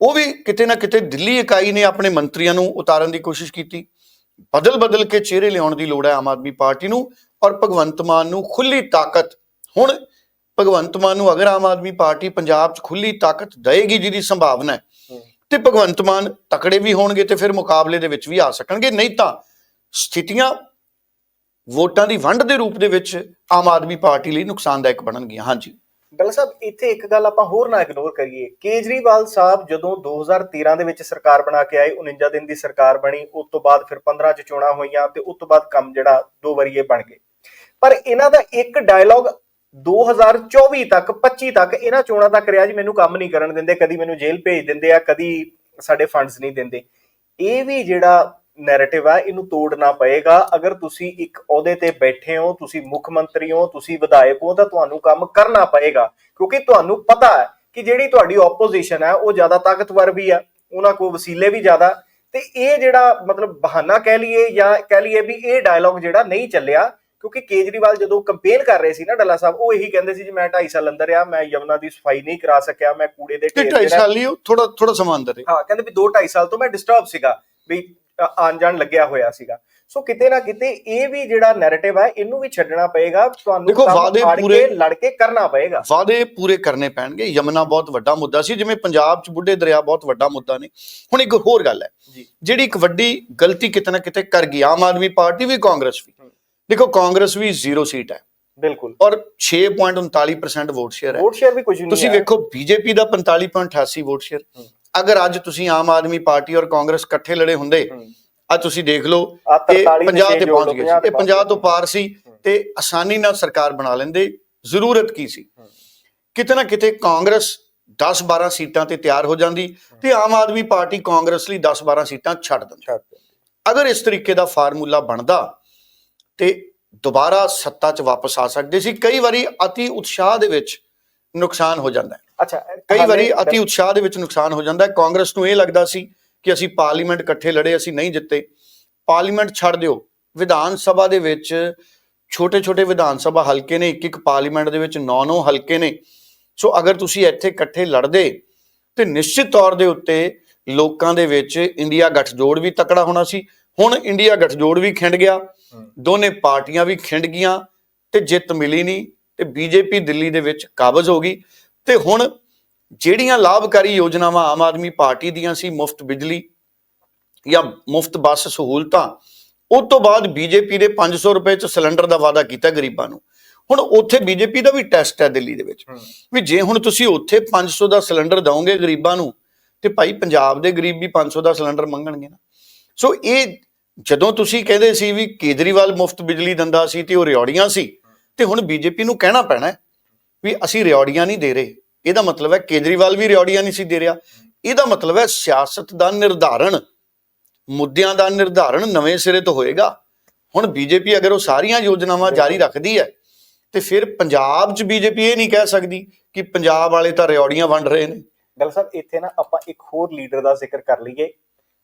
ਉਹ ਵੀ ਕਿਤੇ ਨਾ ਕਿਤੇ ਦਿੱਲੀ ਇਕਾਈ ਨੇ ਆਪਣੇ ਮੰਤਰੀਆਂ ਨੂੰ ਉਤਾਰਨ ਦੀ ਕੋਸ਼ਿਸ਼ ਕੀਤੀ। ਬਦਲ ਬਦਲ ਕੇ ਚਿਹਰੇ ਲਿਆਉਣ ਦੀ ਲੋੜ ਹੈ ਆਮ ਆਦਮੀ ਪਾਰਟੀ ਨੂੰ ਔਰ ਭਗਵੰਤ ਮਾਨ ਨੂੰ ਖੁੱਲੀ ਤਾਕਤ। ਹੁਣ ਭਗਵੰਤ ਮਾਨ ਨੂੰ ਅਗਰ ਆਮ ਆਦਮੀ ਪਾਰਟੀ ਪੰਜਾਬ 'ਚ ਖੁੱਲੀ ਤਾਕਤ ਦੇਏਗੀ ਜਿਹਦੀ ਸੰਭਾਵਨਾ ਹੈ। ਤੇ ਭਗਵੰਤ ਮਾਨ ਤਕੜੇ ਵੀ ਹੋਣਗੇ ਤੇ ਫਿਰ ਮੁਕਾਬਲੇ ਦੇ ਵਿੱਚ ਵੀ ਆ ਸਕਣਗੇ। ਨਹੀਂ ਤਾਂ ਸਥਿਤੀਆਂ ਵੋਟਾਂ ਦੀ ਵੰਡ ਦੇ ਰੂਪ ਦੇ ਵਿੱਚ ਆਮ ਆਦਮੀ ਪਾਰਟੀ ਲਈ ਨੁਕਸਾਨਦਾਇਕ ਬਣਨਗੀਆਂ। ਹਾਂਜੀ। ਗੱਲ ਸਾਹਿਬ, ਇੱਥੇ ਇੱਕ ਗੱਲ ਆਪਾਂ ਹੋਰ ਨਾ ਇਗਨੋਰ ਕਰੀਏ। ਕੇਜਰੀਵਾਲ ਸਾਹਿਬ ਜਦੋਂ 2013 ਦੇ ਵਿੱਚ ਸਰਕਾਰ ਬਣਾ ਕੇ ਆਏ 49 ਦਿਨ ਦੀ ਸਰਕਾਰ ਬਣੀ, ਉਸ ਤੋਂ ਬਾਅਦ ਫਿਰ 15 ਚ ਚੋਣਾਂ ਹੋਈਆਂ ਤੇ ਉਸ ਤੋਂ ਬਾਅਦ ਕੰਮ ਜਿਹੜਾ, ਦੋ ਵਾਰੀ ਇਹ ਬਣ ਗਏ। ਪਰ ਇਹਨਾਂ ਦਾ ਇੱਕ ਡਾਇਲੌਗ 2024 ਤੱਕ 25 ਤੱਕ ਇਹਨਾਂ ਚੋਣਾਂ ਤੱਕ ਰਿਹਾ ਜੀ, ਮੈਨੂੰ ਕੰਮ ਨਹੀਂ ਕਰਨ ਦਿੰਦੇ, ਕਦੀ ਮੈਨੂੰ ਜੇਲ੍ਹ ਭੇਜ ਦਿੰਦੇ ਆ, ਕਦੀ ਸਾਡੇ ਫੰਡਸ ਨਹੀਂ ਦਿੰਦੇ। ਇਹ ਵੀ ਜਿਹੜਾ ਨੈਰੇਟਿਵ ਆ ਇਹਨੂੰ ਤੋੜਨਾ ਪਏਗਾ। ਅਗਰ ਤੁਸੀਂ ਇੱਕ ਅਹੁਦੇ ਤੇ ਬੈਠੇ ਹੋ ਤੁਸੀਂ ਮੁੱਖ ਮੰਤਰੀ ਹੋ ਤੁਸੀਂ ਵਿਧਾਇਕ ਹੋ ਤਾਂ ਤੁਹਾਨੂੰ ਕੰਮ ਕਰਨਾ ਪਏਗਾ। ਕਿਉਂਕਿ ਤੁਹਾਨੂੰ ਪਤਾ ਹੈ ਕਿ ਜਿਹੜੀ ਤੁਹਾਡੀ ਆਪੋਜੀਸ਼ਨ ਹੈ ਉਹ ਜ਼ਿਆਦਾ ਤਾਕਤਵਰ ਵੀ ਆ ਉਹਨਾਂ ਕੋਲ ਵਸੀਲੇ ਵੀ ਜ਼ਿਆਦਾ। ਤੇ ਇਹ ਜਿਹੜਾ ਮਤਲਬ ਬਹਾਨਾ ਕਹਿ ਲਈਏ ਜਾਂ ਕਹਿ ਲਈਏ ਵੀ ਇਹ ਡਾਇਲੌਗ ਜਿਹੜਾ ਨਹੀਂ ਚੱਲਿਆ ਕਿਉਂਕਿ ਕੇਜਰੀਵਾਲ ਜਦੋਂ ਕੰਪੇਨ ਕਰ ਰਹੇ ਸੀ ਨਾ ਡੱਲਾ ਸਾਹਿਬ ਉਹ ਇਹੀ ਕਹਿੰਦੇ ਸੀ ਜੀ ਮੈਂ 2.5 ਸਾਲ ਅੰਦਰ ਆ ਮੈਂ ਯਮਨਾ ਦੀ ਸਫ਼ਾਈ ਨਹੀਂ ਕਰਾ ਸਕਿਆ ਮੈਂ ਕੂੜੇ ਦੇ ਢੇਰ ਢਾਈ ਤੇ ਰਹਿ- ਸਾਲ ਲਈ ਉਹ ਥੋੜਾ ਥੋੜਾ ਸਮਾਂ ਅੰਦਰ ਹੈ। ਹਾਂ ਕਹਿੰਦੇ ਵੀ 2 2.5 ਸਾਲ ਤੋਂ ਮੈਂ ਡਿਸਟਰਬ ਸੀਗਾ। ਵੀ ਅ, ਆਉਣ ਜਾਣ ਲੱਗਿਆ ਹੋਇਆ ਸੀਗਾ। ਸੋ ਕਿਤੇ ਨਾ ਕਿਤੇ ਇਹ ਵੀ ਜਿਹੜਾ ਨੈਰੇਟਿਵ ਹੈ ਇਹਨੂੰ ਵੀ ਛੱਡਣਾ ਪਏਗਾ। ਤੁਹਾਨੂੰ ਵਾਅਦੇ ਪੂਰੇ- ਲੜ ਕੇ ਕਰਨਾ ਪਏਗਾ। ਵਾਅਦੇ ਪੂਰੇ ਕਰਨੇ ਪੈਣਗੇ। ਯਮਨਾ ਬਹੁਤ ਵੱਡਾ ਮੁੱਦਾ ਸੀ ਜਿਵੇਂ ਪੰਜਾਬ 'ਚ ਬੁੱਢੇ ਦਰਿਆ ਬਹੁਤ ਵੱਡਾ ਮੁੱਦਾ ਨੇ। ਹੁਣ ਇੱਕ ਹੋਰ ਗੱਲ ਹੈ ਜਿਹੜੀ ਇੱਕ ਵੱਡੀ ਗਲਤੀ ਕਿਤੇ ਨਾ ਕਿਤੇ ਕਰ ਗਈ ਆਮ ਆਦਮੀ ਪਾਰਟੀ ਵੀ ਕਾਂਗਰਸ ਵੀ। ਦੇਖੋ ਕਾਂਗਰਸ ਵੀ ਜ਼ੀਰੋ ਸੀਟ ਹੈ। ਬਿਲਕੁਲ। ਔਰ 6.39% ਵੋਟ ਸ਼ੇਅਰ ਹੈ। ਵੋਟ ਸ਼ੇਅਰ ਵੀ ਕੁਝ ਨਹੀਂ ਤੁਸੀਂ। ਵੇਖੋ ਬੀਜੇਪੀ ਦਾ 45.88 ਵੋਟ ਸ਼ੇਅਰ। ਅਗਰ ਅੱਜ ਤੁਸੀਂ ਆਮ ਆਦਮੀ ਪਾਰਟੀ ਔਰ ਕਾਂਗਰਸ ਇਕੱਠੇ ਲੜੇ ਹੁੰਦੇ। ਅੱਜ ਤੁਸੀਂ ਦੇਖ ਲਓ 43 50 ਤੇ ਪਹੁੰਚ ਗਏ 50 ਸੀ ਇਹ 50 ਤੋਂ ਪਾਰ ਸੀ। ਤੇ ਆਸਾਨੀ ਨਾਲ ਸਰਕਾਰ ਬਣਾ ਲੈਂਦੇ ਜ਼ਰੂਰਤ ਕੀ ਸੀ। ਕਿਤੇ ਨਾ ਕਿਤੇ ਕਾਂਗਰਸ 10 12 ਸੀਟਾਂ ਤੇ ਤਿਆਰ ਹੋ ਜਾਂਦੀ ਤੇ ਆਮ ਆਦਮੀ ਪਾਰਟੀ ਕਾਂਗਰਸ ਲਈ 10 12 ਸੀਟਾਂ ਛੱਡ ਦਿੰਦੀ। ਅਗਰ ਇਸ ਤਰੀਕੇ ਦਾ ਫਾਰਮੂਲਾ ਬਣਦਾ ਤੇ ਦੁਬਾਰਾ ਸੱਤਾ 'ਚ ਵਾਪਸ ਆ ਸਕਦੇ ਸੀ ਕਈ ਵਾਰੀ ਅਤੀ ਉਤਸ਼ਾਹ ਦੇ ਵਿੱਚ ਨੁਕਸਾਨ ਹੋ ਜਾਂਦਾ ਹੈ। ਅੱਛਾ ਕਈ ਵਾਰੀ ਅਤੀ ਉਤਸ਼ਾਹ ਦੇ ਵਿੱਚ ਨੁਕਸਾਨ ਹੋ ਜਾਂਦਾ ਹੈ। ਕਾਂਗਰਸ ਨੂੰ ਇਹ ਲੱਗਦਾ ਸੀ ਕਿ ਅਸੀਂ ਪਾਰਲੀਮੈਂਟ ਇਕੱਠੇ ਲੜੇ ਅਸੀਂ ਨਹੀਂ ਜਿੱਤੇ। ਪਾਰਲੀਮੈਂਟ ਛੱਡ ਦਿਓ। ਵਿਧਾਨ ਸਭਾ ਦੇ ਵਿੱਚ ਛੋਟੇ ਛੋਟੇ ਵਿਧਾਨ ਸਭਾ ਹਲਕੇ ਨੇ ਇੱਕ ਇੱਕ ਪਾਰਲੀਮੈਂਟ ਦੇ ਵਿੱਚ 9-9 ਹਲਕੇ ਨੇ। ਸੋ ਅਗਰ ਤੁਸੀਂ ਇੱਥੇ ਇਕੱਠੇ ਲੜਦੇ ਤੇ ਨਿਸ਼ਚਿਤ ਤੌਰ ਦੇ ਉੱਤੇ ਲੋਕਾਂ ਦੇ ਵਿੱਚ ਇੰਡੀਆ ਗੱਠਜੋੜ ਵੀ ਤਕੜਾ ਹੋਣਾ ਸੀ। ਹੁਣ ਇੰਡੀਆ ਗੱਠਜੋੜ ਵੀ ਖਿੰਡ ਗਿਆ। ਦੋਨੇ ਪਾਰਟੀਆਂ ਵੀ ਖਿੰਡ ਗਈਆਂ ਤੇ ਜਿੱਤ ਮਿਲੀ ਨਹੀਂ। ਤੇ ਬੀਜੇਪੀ ਦਿੱਲੀ ਦੇ ਵਿੱਚ ਕਾਬਜ਼ ਹੋ ਗਈ। ਤੇ ਹੁਣ ਜਿਹੜੀਆਂ ਲਾਭਕਾਰੀ ਯੋਜਨਾਵਾਂ ਆਮ ਆਦਮੀ ਪਾਰਟੀ ਦੀਆਂ ਸੀ ਮੁਫਤ ਬਿਜਲੀ ਜਾਂ ਮੁਫਤ ਬੱਸ ਸਹੂਲਤਾਂ ਉਸ ਤੋਂ ਬਾਅਦ ਬੀਜੇਪੀ ਦੇ 500 ਰੁਪਏ ਚ ਸਿਲੰਡਰ ਦਾ ਵਾਅਦਾ ਕੀਤਾ ਗਰੀਬਾਂ ਨੂੰ। ਹੁਣ ਉੱਥੇ ਬੀਜੇਪੀ ਦਾ ਵੀ ਟੈਸਟ ਹੈ ਦਿੱਲੀ ਦੇ ਵਿੱਚ। ਵੀ ਜੇ ਹੁਣ ਤੁਸੀਂ ਉੱਥੇ 500 ਦਾ ਸਿਲੰਡਰ ਦਵੋਗੇ ਗਰੀਬਾਂ ਨੂੰ ਤੇ ਭਾਈ ਪੰਜਾਬ ਦੇ ਗਰੀਬ ਵੀ 500 ਦਾ ਸਿਲੰਡਰ ਮੰਗਣਗੇ ਨਾ। ਸੋ ਇਹ ਜਦੋਂ ਤੁਸੀਂ ਕਹਿੰਦੇ ਸੀ ਵੀ ਕੇਜਰੀਵਾਲ ਮੁਫਤ ਬਿਜਲੀ ਦਿੰਦਾ ਸੀ ਤੇ ਉਹ ਰਿਓੜੀਆਂ ਸੀ ਤੇ ਹੁਣ ਬੀਜੇਪੀ ਨੂੰ ਕਹਿਣਾ ਪੈਣਾ ਵੀ ਅਸੀਂ ਰਿਓੜੀਆਂ ਨਹੀਂ ਦੇ ਰਹੇ। ਇਹਦਾ ਮਤਲਬ ਹੈ ਕੇਜਰੀਵਾਲ ਵੀ ਰਿਓੜੀਆਂ ਨਹੀਂ ਸੀ ਦੇ ਰਿਹਾ। ਇਹਦਾ ਮਤਲਬ ਹੈ ਸਿਆਸਤ ਦਾ ਨਿਰਧਾਰਣ ਮੁੱਦਿਆਂ ਦਾ ਨਿਰਧਾਰਣ ਨਵੇਂ ਸਿਰੇ ਤੋਂ ਹੋਏਗਾ। ਹੁਣ ਬੀਜੇਪੀ ਅਗਰ ਉਹ ਸਾਰੀਆਂ ਯੋਜਨਾਵਾਂ ਜਾਰੀ ਰੱਖਦੀ ਹੈ, ਤੇ ਫਿਰ ਪੰਜਾਬ 'ਚ ਬੀਜੇਪੀ ਇਹ ਨਹੀਂ ਕਹਿ ਸਕਦੀ ਕਿ ਪੰਜਾਬ ਵਾਲੇ ਤਾਂ ਰਿਓੜੀਆਂ ਵੰਡ ਰਹੇ ਨੇ। ਗੱਲ ਸਾਹਿਬ ਇੱਥੇ ਨਾ ਆਪਾਂ ਇੱਕ ਹੋਰ ਲੀਡਰ ਦਾ ਜ਼ਿਕਰ ਕਰ ਲਈਏ,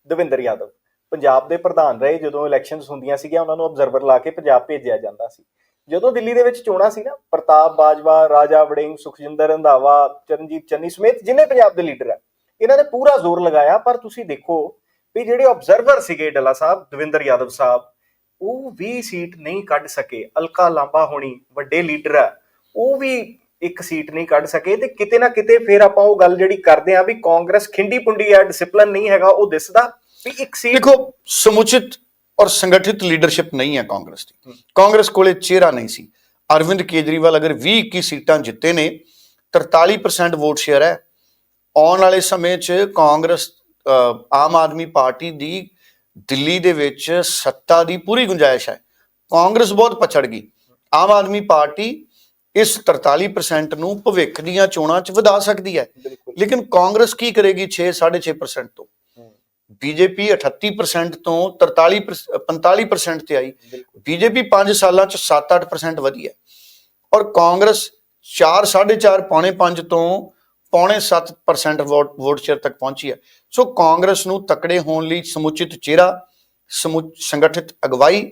ਦਵਿੰਦਰ ਯਾਦਵ। ਪੰਜਾਬ ਦੇ ਪ੍ਰਧਾਨ ਰਹੇ ਜਦੋਂ ਇਲੈਕਸ਼ਨਸ ਹੁੰਦੀਆਂ ਸੀਗੀਆਂ, ਉਹਨਾਂ ਨੂੰ ਆਬਜ਼ਰਵਰ ਲਾ ਕੇ ਪੰਜਾਬ ਭੇਜਿਆ ਜਾਂਦਾ ਸੀ। ਜਦੋਂ ਦਿੱਲੀ ਦੇ ਵਿੱਚ ਚੋਣਾਂ ਸੀ ਨਾ, ਪ੍ਰਤਾਪ ਬਾਜਵਾ, ਰਾਜਾ ਵੜਿੰਗ, ਸੁਖਜਿੰਦਰ ਰੰਧਾਵਾ, ਚਰਨਜੀਤ ਚੰਨੀ ਸਮੇਤ ਜਿੰਨੇ ਪੰਜਾਬ ਦੇ ਲੀਡਰ ਆ, ਇਹਨਾਂ ਨੇ ਪੂਰਾ ਜ਼ੋਰ ਲਗਾਇਆ, ਪਰ ਤੁਸੀਂ ਦੇਖੋ ਵੀ ਜਿਹੜੇ ਆਬਜ਼ਰਵਰ ਸੀਗੇ ਡੱਲਾ ਸਾਹਿਬ, ਦਵਿੰਦਰ ਯਾਦਵ ਸਾਹਿਬ, ਉਹ ਵੀ ਸੀਟ ਨਹੀਂ ਕੱਢ ਸਕੇ। ਅਲਕਾ ਲਾਂਬਾ ਹੋਣੀ ਵੱਡੇ ਲੀਡਰ ਆ, ਉਹ ਵੀ ਇੱਕ ਸੀਟ ਨਹੀਂ ਕੱਢ ਸਕੇ ਤੇ ਕਿਤੇ ਨਾ ਕਿਤੇ ਫਿਰ ਆਪਾਂ ਉਹ ਗੱਲ ਜਿਹੜੀ ਕਰਦੇ ਆ ਵੀ ਕਾਂਗਰਸ ਖਿੰਡੀ ਪੁੰਡੀ ਆ ਡਿਸਪਲਿਨ ਨਹੀਂ ਹੈਗਾ, ਉਹ ਦਿਸਦਾ ਵੀ ਇੱਕ ਸੀਟ ਦੇਖੋ, ਸਮੁਚਿਤ ਔਰ ਸੰਗਠਿਤ ਲੀਡਰਸ਼ਿਪ ਨਹੀਂ ਹੈ ਕਾਂਗਰਸ ਦੀ। ਕਾਂਗਰਸ ਕੋਲੇ ਚਿਹਰਾ ਨਹੀਂ ਸੀ। ਅਰਵਿੰਦ ਕੇਜਰੀਵਾਲ ਅਗਰ 20 21 ਸੀਟਾਂ ਜਿੱਤੇ ਨੇ 43% ਵੋਟ ਸ਼ੇਅਰ ਹੈ। ਆਉਣ ਵਾਲੇ ਸਮੇਂ 'ਚ ਕਾਂਗਰਸ ਆਮ ਆਦਮੀ ਪਾਰਟੀ ਦੀ ਦਿੱਲੀ ਦੇ ਵਿੱਚ ਸੱਤਾ ਦੀ ਪੂਰੀ ਗੁੰਜਾਇਸ਼ ਹੈ। ਕਾਂਗਰਸ ਬਹੁਤ ਪਛੜ ਗਈ। ਆਮ ਆਦਮੀ ਪਾਰਟੀ ਇਸ 43% ਨੂੰ ਭਵਿੱਖ ਦੀਆਂ ਚੋਣਾਂ 'ਚ ਵਧਾ ਸਕਦੀ ਹੈ। ਲੇਕਿਨ ਕਾਂਗਰਸ ਕੀ ਕਰੇਗੀ 6 6.5% ਤੋਂ? ਬੀਜੇਪੀ 38% ਤੋਂ 43 45% ਤੇ ਆਈ। ਬੀਜੇਪੀ 5 ਸਾਲਾਂ ਚ 7-8% ਵਧੀ ਹੈ। ਔਰ ਕਾਂਗਰਸ 4 4.5 ਪੌਣੇ 5 ਤੋਂ ਪੌਣੇ 7% ਵੋਟ ਵੋਟ ਸ਼ੇਅਰ ਤੱਕ ਪਹੁੰਚੀ ਹੈ। ਸੋ ਕਾਂਗਰਸ ਨੂੰ ਤਕੜੇ ਹੋਣ ਲਈ ਸਮੁਚਿਤ ਚਿਹਰਾ ਸੰਗਠਿਤ ਅਗਵਾਈ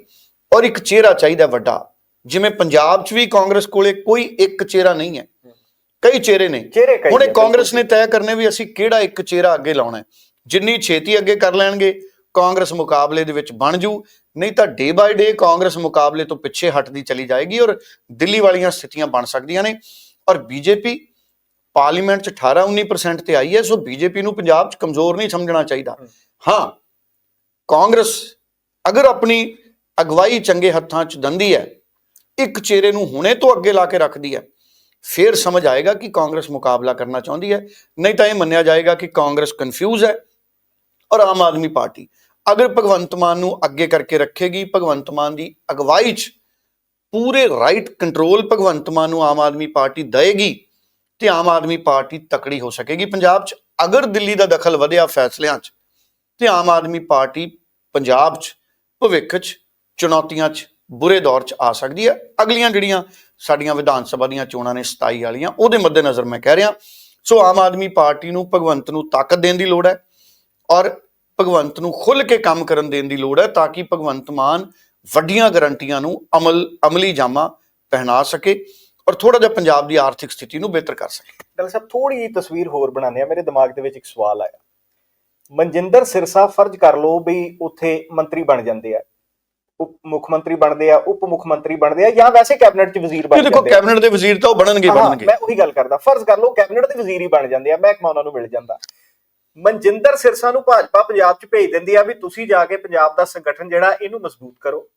ਔਰ ਇੱਕ ਚਿਹਰਾ ਚਾਹੀਦਾ ਵੱਡਾ। ਜਿਵੇਂ ਪੰਜਾਬ 'ਚ ਵੀ ਕਾਂਗਰਸ ਕੋਲੇ ਕੋਈ ਇੱਕ ਚਿਹਰਾ ਨਹੀਂ ਹੈ। ਕਈ ਚਿਹਰੇ ਨੇ। ਹੁਣ ਇਹ ਕਾਂਗਰਸ ਨੇ। ਤੈਅ ਕਰਨੇ ਵੀ ਅਸੀਂ ਕਿਹੜਾ ਇੱਕ ਚਿਹਰਾ ਅੱਗੇ ਲਾਉਣਾ ਹੈ। ਜਿੰਨੀ ਛੇਤੀ ਅੱਗੇ ਕਰ ਲੈਣਗੇ ਕਾਂਗਰਸ ਮੁਕਾਬਲੇ ਦੇ ਵਿੱਚ ਬਣ ਜੂ। ਨਹੀਂ ਤਾਂ ਡੇ ਬਾਈ ਡੇ ਕਾਂਗਰਸ ਮੁਕਾਬਲੇ ਤੋਂ ਪਿੱਛੇ ਹਟਦੀ ਚਲੀ ਜਾਏਗੀ ਔਰ ਦਿੱਲੀ ਵਾਲੀਆਂ ਸਥਿਤੀਆਂ ਬਣ ਸਕਦੀਆਂ ਨੇ। ਔਰ ਬੀਜੇਪੀ ਪਾਰਲੀਮੈਂਟ ਚ 18 19% ਤੇ ਆਈ ਹੈ ਸੋ ਬੀਜੇਪੀ ਨੂੰ ਪੰਜਾਬ ਚ ਕਮਜ਼ੋਰ ਨਹੀਂ ਸਮਝਣਾ ਚਾਹੀਦਾ। ਹਾਂ। ਕਾਂਗਰਸ ਅਗਰ ਆਪਣੀ ਅਗਵਾਈ ਚੰਗੇ ਹੱਥਾਂ ਚ ਦੰਦੀ ਹੈ ਇੱਕ ਚਿਹਰੇ ਨੂੰ ਹੁਣੇ ਤੋਂ ਅੱਗੇ ਲਾ ਕੇ ਰੱਖਦੀ ਹੈ ਫਿਰ ਸਮਝ ਆਏਗਾ ਕਿ ਕਾਂਗਰਸ ਮੁਕਾਬਲਾ ਕਰਨਾ ਚਾਹੁੰਦੀ ਹੈ। ਨਹੀਂ ਤਾਂ ਇਹ ਮੰਨਿਆ ਜਾਏਗਾ ਕਿ ਕਾਂਗਰਸ ਕਨਫਿਊਜ਼ ਹੈ। ਔਰ ਆਮ ਆਦਮੀ ਪਾਰਟੀ। ਅਗਰ ਭਗਵੰਤ ਮਾਨ ਨੂੰ ਅੱਗੇ ਕਰਕੇ ਰੱਖੇਗੀ, ਭਗਵੰਤ ਮਾਨ ਦੀ ਅਗਵਾਈ 'ਚ ਪੂਰੇ ਰਾਈਟ ਕੰਟਰੋਲ ਭਗਵੰਤ ਮਾਨ ਨੂੰ ਆਮ ਆਦਮੀ ਪਾਰਟੀ ਦੇਏਗੀ ਤੇ ਆਮ ਆਦਮੀ ਪਾਰਟੀ ਤਕੜੀ ਹੋ ਸਕੇਗੀ ਪੰਜਾਬ 'ਚ। ਅਗਰ ਦਿੱਲੀ ਦਾ ਦਖਲ ਵਧਿਆ ਫੈਸਲਿਆਂ 'ਚ ਤੇ ਆਮ ਆਦਮੀ ਪਾਰਟੀ ਪੰਜਾਬ 'ਚ, ਭਵਿੱਖ 'ਚ, ਚੁਣੌਤੀਆਂ 'ਚ ਬੁਰੇ ਦੌਰ 'ਚ ਆ ਸਕਦੀ ਹੈ। ਅਗਲੀਆਂ ਜਿਹੜੀਆਂ ਸਾਡੀਆਂ ਵਿਧਾਨ ਸਭਾ ਦੀਆਂ ਚੋਣਾਂ ਨੇ 27 ਵਾਲੀਆਂ, ਉਹਦੇ ਮੱਦੇਨਜ਼ਰ ਮੈਂ ਕਹਿ ਰਿਹਾ। ਸੋ ਆਮ ਆਦਮੀ ਪਾਰਟੀ ਨੂੰ ਭਗਵੰਤ ਨੂੰ ਤਾਕਤ ਦੇਣ ਦੀ ਲੋੜ ਹੈ। ਔਰ ਭਗਵੰਤ ਨੂੰ ਖੁੱਲ੍ਹ ਕੇ ਕੰਮ ਕਰਨ ਦੇਣ ਦੀ ਲੋੜ ਹੈ ਤਾਂ ਕਿ ਭਗਵੰਤ ਮਾਨ ਵੱਡੀਆਂ ਗਰੰਟੀਆਂ ਨੂੰ ਅਮਲ ਅਮਲੀ ਜਾਮਾ ਪਹਿਨਾ ਸਕੇ ਔਰ ਥੋੜਾ ਜਿਹਾ ਪੰਜਾਬ ਦੀ ਆਰਥਿਕ ਸਥਿਤੀ ਨੂੰ ਬਿਹਤਰ ਕਰ ਸਕੇ। ਡਾਕਟਰ ਸਾਹਿਬ ਥੋੜੀ ਜਿਹੀ ਤਸਵੀਰ ਹੋਰ ਬਣਾਉਂਦੇ ਆ ਮੇਰੇ ਦਿਮਾਗ ਦੇ ਵਿੱਚ ਇੱਕ ਸਵਾਲ ਆਇਆ। ਮਨਜਿੰਦਰ ਸਿਰਸਾ ਫਰਜ਼ ਕਰ ਲਓ ਵੀ ਉੱਥੇ ਮੰਤਰੀ ਬਣ ਜਾਂਦੇ ਆ। ਉਪ ਮੁੱਖ ਮੰਤਰੀ ਬਣਦੇ ਆ ਉਪ ਮੁੱਖ ਮੰਤਰੀ ਬਣਦੇ ਆ ਜਾਂ ਵੈਸੇ ਕੈਬਨਿਟ 'ਚ ਵਜ਼ੀਰ ਬਣ ਇਹ ਦੇਖੋ ਜਾਂਦੇ ਆ। ਕੈਬਨਿਟ ਦੇ ਵਜ਼ੀਰ ਤਾਂ ਉਹ ਬਣਨਗੇ ਬਣਨਗੇ। ਮੈਂ ਉਹੀ ਗੱਲ ਕਰਦਾ। ਫਰਜ਼ ਕਰ ਲਓ ਕੈਬਨਿਟ ਦੇ ਵਜ਼ੀਰ ਹੀ ਬਣ ਜਾਂਦੇ ਆ ਮਹਿਕਮਾ ਉਹਨਾਂ ਨੂੰ ਮਿਲ ਜਾਂਦਾ। ਮਨਜਿੰਦਰ ਸਿਰਸਾ ਨੂੰ ਭਾਜਪਾ ਪੰਜਾਬ 'ਚ ਭੇਜ ਦਿੰਦੀ ਆ ਵੀ ਤੁਸੀਂ ਜਾ ਕੇ ਪੰਜਾਬ ਦਾ ਸੰਗਠਨ ਜਿਹੜਾ, ਇਹਨੂੰ ਮਜ਼ਬੂਤ ਕਰੋ।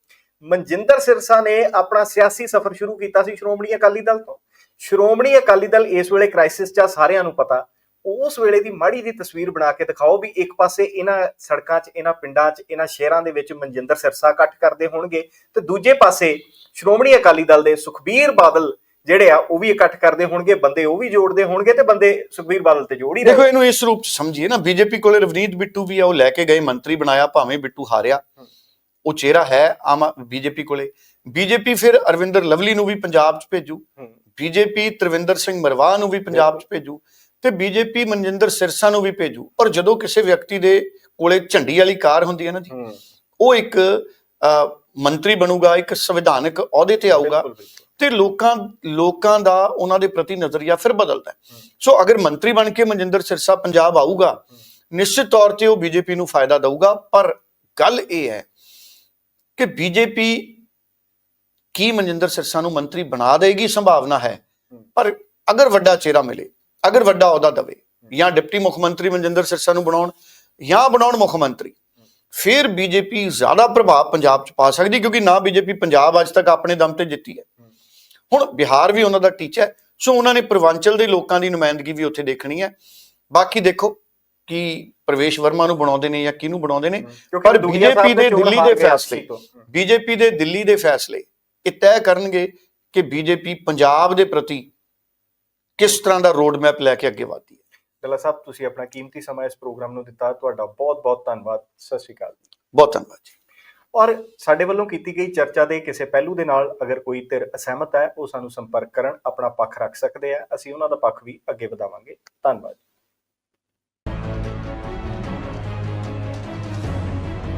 ਮਨਜਿੰਦਰ ਸਿਰਸਾ ਨੇ ਆਪਣਾ ਸਿਆਸੀ ਸਫ਼ਰ ਸ਼ੁਰੂ ਕੀਤਾ ਸੀ ਸ਼੍ਰੋਮਣੀ ਅਕਾਲੀ ਦਲ ਤੋਂ। ਸ਼੍ਰੋਮਣੀ ਅਕਾਲੀ ਦਲ ਇਸ ਵੇਲੇ ਕ੍ਰਾਈਸਿਸ 'ਚ ਆ, ਸਾਰਿਆਂ ਨੂੰ ਪਤਾ। ਉਸ ਵੇਲੇ ਦੀ ਮਾੜੀ ਦੀ ਤਸਵੀਰ ਬਣਾ ਕੇ ਦਿਖਾਓ ਵੀ ਇੱਕ ਪਾਸੇ ਇਹਨਾਂ ਸੜਕਾਂ 'ਚ, ਇਹਨਾਂ ਪਿੰਡਾਂ 'ਚ, ਇਹਨਾਂ ਸ਼ਹਿਰਾਂ ਦੇ ਵਿੱਚ ਮਨਜਿੰਦਰ ਸਿਰਸਾ ਇਕੱਠ ਕਰਦੇ ਹੋਣਗੇ ਤੇ ਦੂਜੇ ਪਾਸੇ ਸ਼੍ਰੋਮਣੀ ਅਕਾਲੀ ਦਲ ਦੇ ਸੁਖਬੀਰ ਬਾਦਲ ਜਿਹੜੇ ਆ ਉਹ ਵੀ ਇਕੱਠ ਕਰਦੇ ਹੋਣਗੇ ਬੰਦੇ ਉਹ ਵੀ ਜੋੜਦੇ ਹੋਣਗੇ ਤੇ ਬੰਦੇ ਸੁਖਬੀਰ ਬਾਦਲ ਤੇ ਜੋੜ ਹੀ ਦੇਖੋ ਇਹਨੂੰ ਇਸ ਰੂਪ ਚ ਸਮਝੀਏ ਨਾ ਬੀਜੇਪੀ ਕੋਲੇ ਰਵਨੀਤ ਬਿੱਟੂ ਵੀ ਆ ਉਹ ਲੈ ਕੇ ਗਏ ਮੰਤਰੀ ਬਣਾਇਆ ਭਾਵੇਂ ਬਿੱਟੂ ਹਾਰਿਆ। ਉਹ ਚਿਹਰਾ ਹੈ ਆਮ ਬੀਜੇਪੀ ਕੋਲੇ। ਬੀਜੇਪੀ ਫਿਰ ਅਰਵਿੰਦਰ ਲਵਲੀ ਨੂੰ ਵੀ ਪੰਜਾਬ ਚ ਭੇਜੂ। ਬੀਜੇਪੀ ਤ੍ਰਿਵਿੰਦਰ ਸਿੰਘ ਮਰਵਾਹ ਨੂੰ ਵੀ ਪੰਜਾਬ ਚ ਭੇਜੂ। ਤੇ ਬੀਜੇਪੀ ਮਨਜਿੰਦਰ ਸਿਰਸਾ ਨੂੰ ਵੀ ਭੇਜੂ। ਔਰ ਜਦੋਂ ਕਿਸੇ ਵਿਅਕਤੀ ਦੇ ਕੋਲੇ ਝੰਡੀ ਵਾਲੀ ਕਾਰ ਹੁੰਦੀ ਹੈ ਨਾ ਜੀ ਉਹ ਇੱਕ ਮੰਤਰੀ ਬਣੂਗਾ ਇੱਕ ਸੰਵਿਧਾਨਕ ਅਹੁਦੇ ਤੇ ਆਊਗਾ। ਤੇ ਲੋਕਾਂ ਲੋਕਾਂ ਦਾ ਉਹਨਾਂ ਦੇ ਪ੍ਰਤੀ ਨਜ਼ਰੀਆ ਫਿਰ ਬਦਲਦਾ ਸੋ ਅਗਰ ਮੰਤਰੀ ਬਣ ਕੇ ਮਨਜਿੰਦਰ ਸਿਰਸਾ ਪੰਜਾਬ ਆਊਗਾ ਨਿਸ਼ਚਿਤ ਤੌਰ ਤੇ ਉਹ ਬੀਜੇਪੀ ਨੂੰ ਫਾਇਦਾ ਦਊਗਾ ਪਰ ਗੱਲ ਇਹ ਹੈ ਕਿ ਬੀਜੇਪੀ ਕੀ ਮਨਜਿੰਦਰ ਸਿਰਸਾ ਨੂੰ ਮੰਤਰੀ ਬਣਾ ਦੇਗੀ ਸੰਭਾਵਨਾ ਹੈ ਪਰ ਅਗਰ ਵੱਡਾ ਚਿਹਰਾ ਮਿਲੇ ਅਗਰ ਵੱਡਾ ਅਹੁਦਾ ਦਵੇ ਜਾਂ ਡਿਪਟੀ ਮੁੱਖ ਮੰਤਰੀ ਮਨਜਿੰਦਰ ਸਿਰਸਾ ਨੂੰ ਬਣਾਉਣ ਜਾਂ ਬਣਾਉਣ ਮੁੱਖ ਮੰਤਰੀ ਫਿਰ ਬੀਜੇਪੀ ਜ਼ਿਆਦਾ ਪ੍ਰਭਾਵ ਪੰਜਾਬ 'ਚ ਪਾ ਸਕਦੀ ਕਿਉਂਕਿ ਨਾ ਬੀਜੇਪੀ ਪੰਜਾਬ ਅੱਜ ਤੱਕ ਆਪਣੇ ਦਮ ਤੇ ਜਿੱਤੀ ਹੈ। ਹੁਣ ਬਿਹਾਰ ਵੀ ਉਹਨਾਂ ਦਾ ਟੀਚਾ ਹੈ ਸੋ ਉਹਨਾਂ ਨੇ ਪੂਰਵਾਂਚਲ ਦੇ ਲੋਕਾਂ ਦੀ ਨੁਮਾਇੰਦਗੀ ਵੀ ਉੱਥੇ ਦੇਖਣੀ ਹੈ। ਬਾਕੀ ਦੇਖੋ ਕਿ ਪ੍ਰਵੇਸ਼ ਵਰਮਾ ਨੂੰ ਬਣਾਉਂਦੇ ਨੇ ਜਾਂ ਕਿਹਨੂੰ ਬਣਾਉਂਦੇ ਨੇ ਪਰ ਬੀਜੇਪੀ ਦੇ ਦਿੱਲੀ ਦੇ ਫੈਸਲੇ। ਬੀਜੇਪੀ ਦੇ ਦਿੱਲੀ ਦੇ ਫੈਸਲੇ ਇਹ ਤੈਅ ਕਰਨਗੇ ਕਿ ਬੀਜੇਪੀ ਪੰਜਾਬ ਦੇ ਪ੍ਰਤੀ ਕਿਸ ਤਰ੍ਹਾਂ ਦਾ ਰੋਡ ਮੈਪ ਲੈ ਕੇ ਅੱਗੇ ਵਧਦੀ ਹੈ। ਡੱਲਾ ਸਾਹਿਬ ਤੁਸੀਂ ਆਪਣਾ ਕੀਮਤੀ ਸਮਾਂ ਇਸ ਪ੍ਰੋਗਰਾਮ ਨੂੰ ਦਿੱਤਾ ਤੁਹਾਡਾ ਬਹੁਤ ਬਹੁਤ ਧੰਨਵਾਦ ਸਤਿ ਸ਼੍ਰੀ ਅਕਾਲ ਬਹੁਤ ਧੰਨਵਾਦ ਜੀ। ਔਰ ਸਾਡੇ ਵੱਲੋਂ ਕੀਤੀ ਗਈ ਚਰਚਾ ਦੇ ਕਿਸੇ ਪਹਿਲੂ ਦੇ ਨਾਲ ਅਗਰ ਕੋਈ ਧਿਰ ਅਸਹਿਮਤ ਹੈ ਉਹ ਸਾਨੂੰ ਸੰਪਰਕ ਕਰਨ ਆਪਣਾ ਪੱਖ ਰੱਖ ਸਕਦੇ ਆ ਅਸੀਂ ਉਹਨਾਂ ਦਾ ਪੱਖ ਵੀ ਅੱਗੇ ਵਧਾਵਾਂਗੇ। ਧੰਨਵਾਦ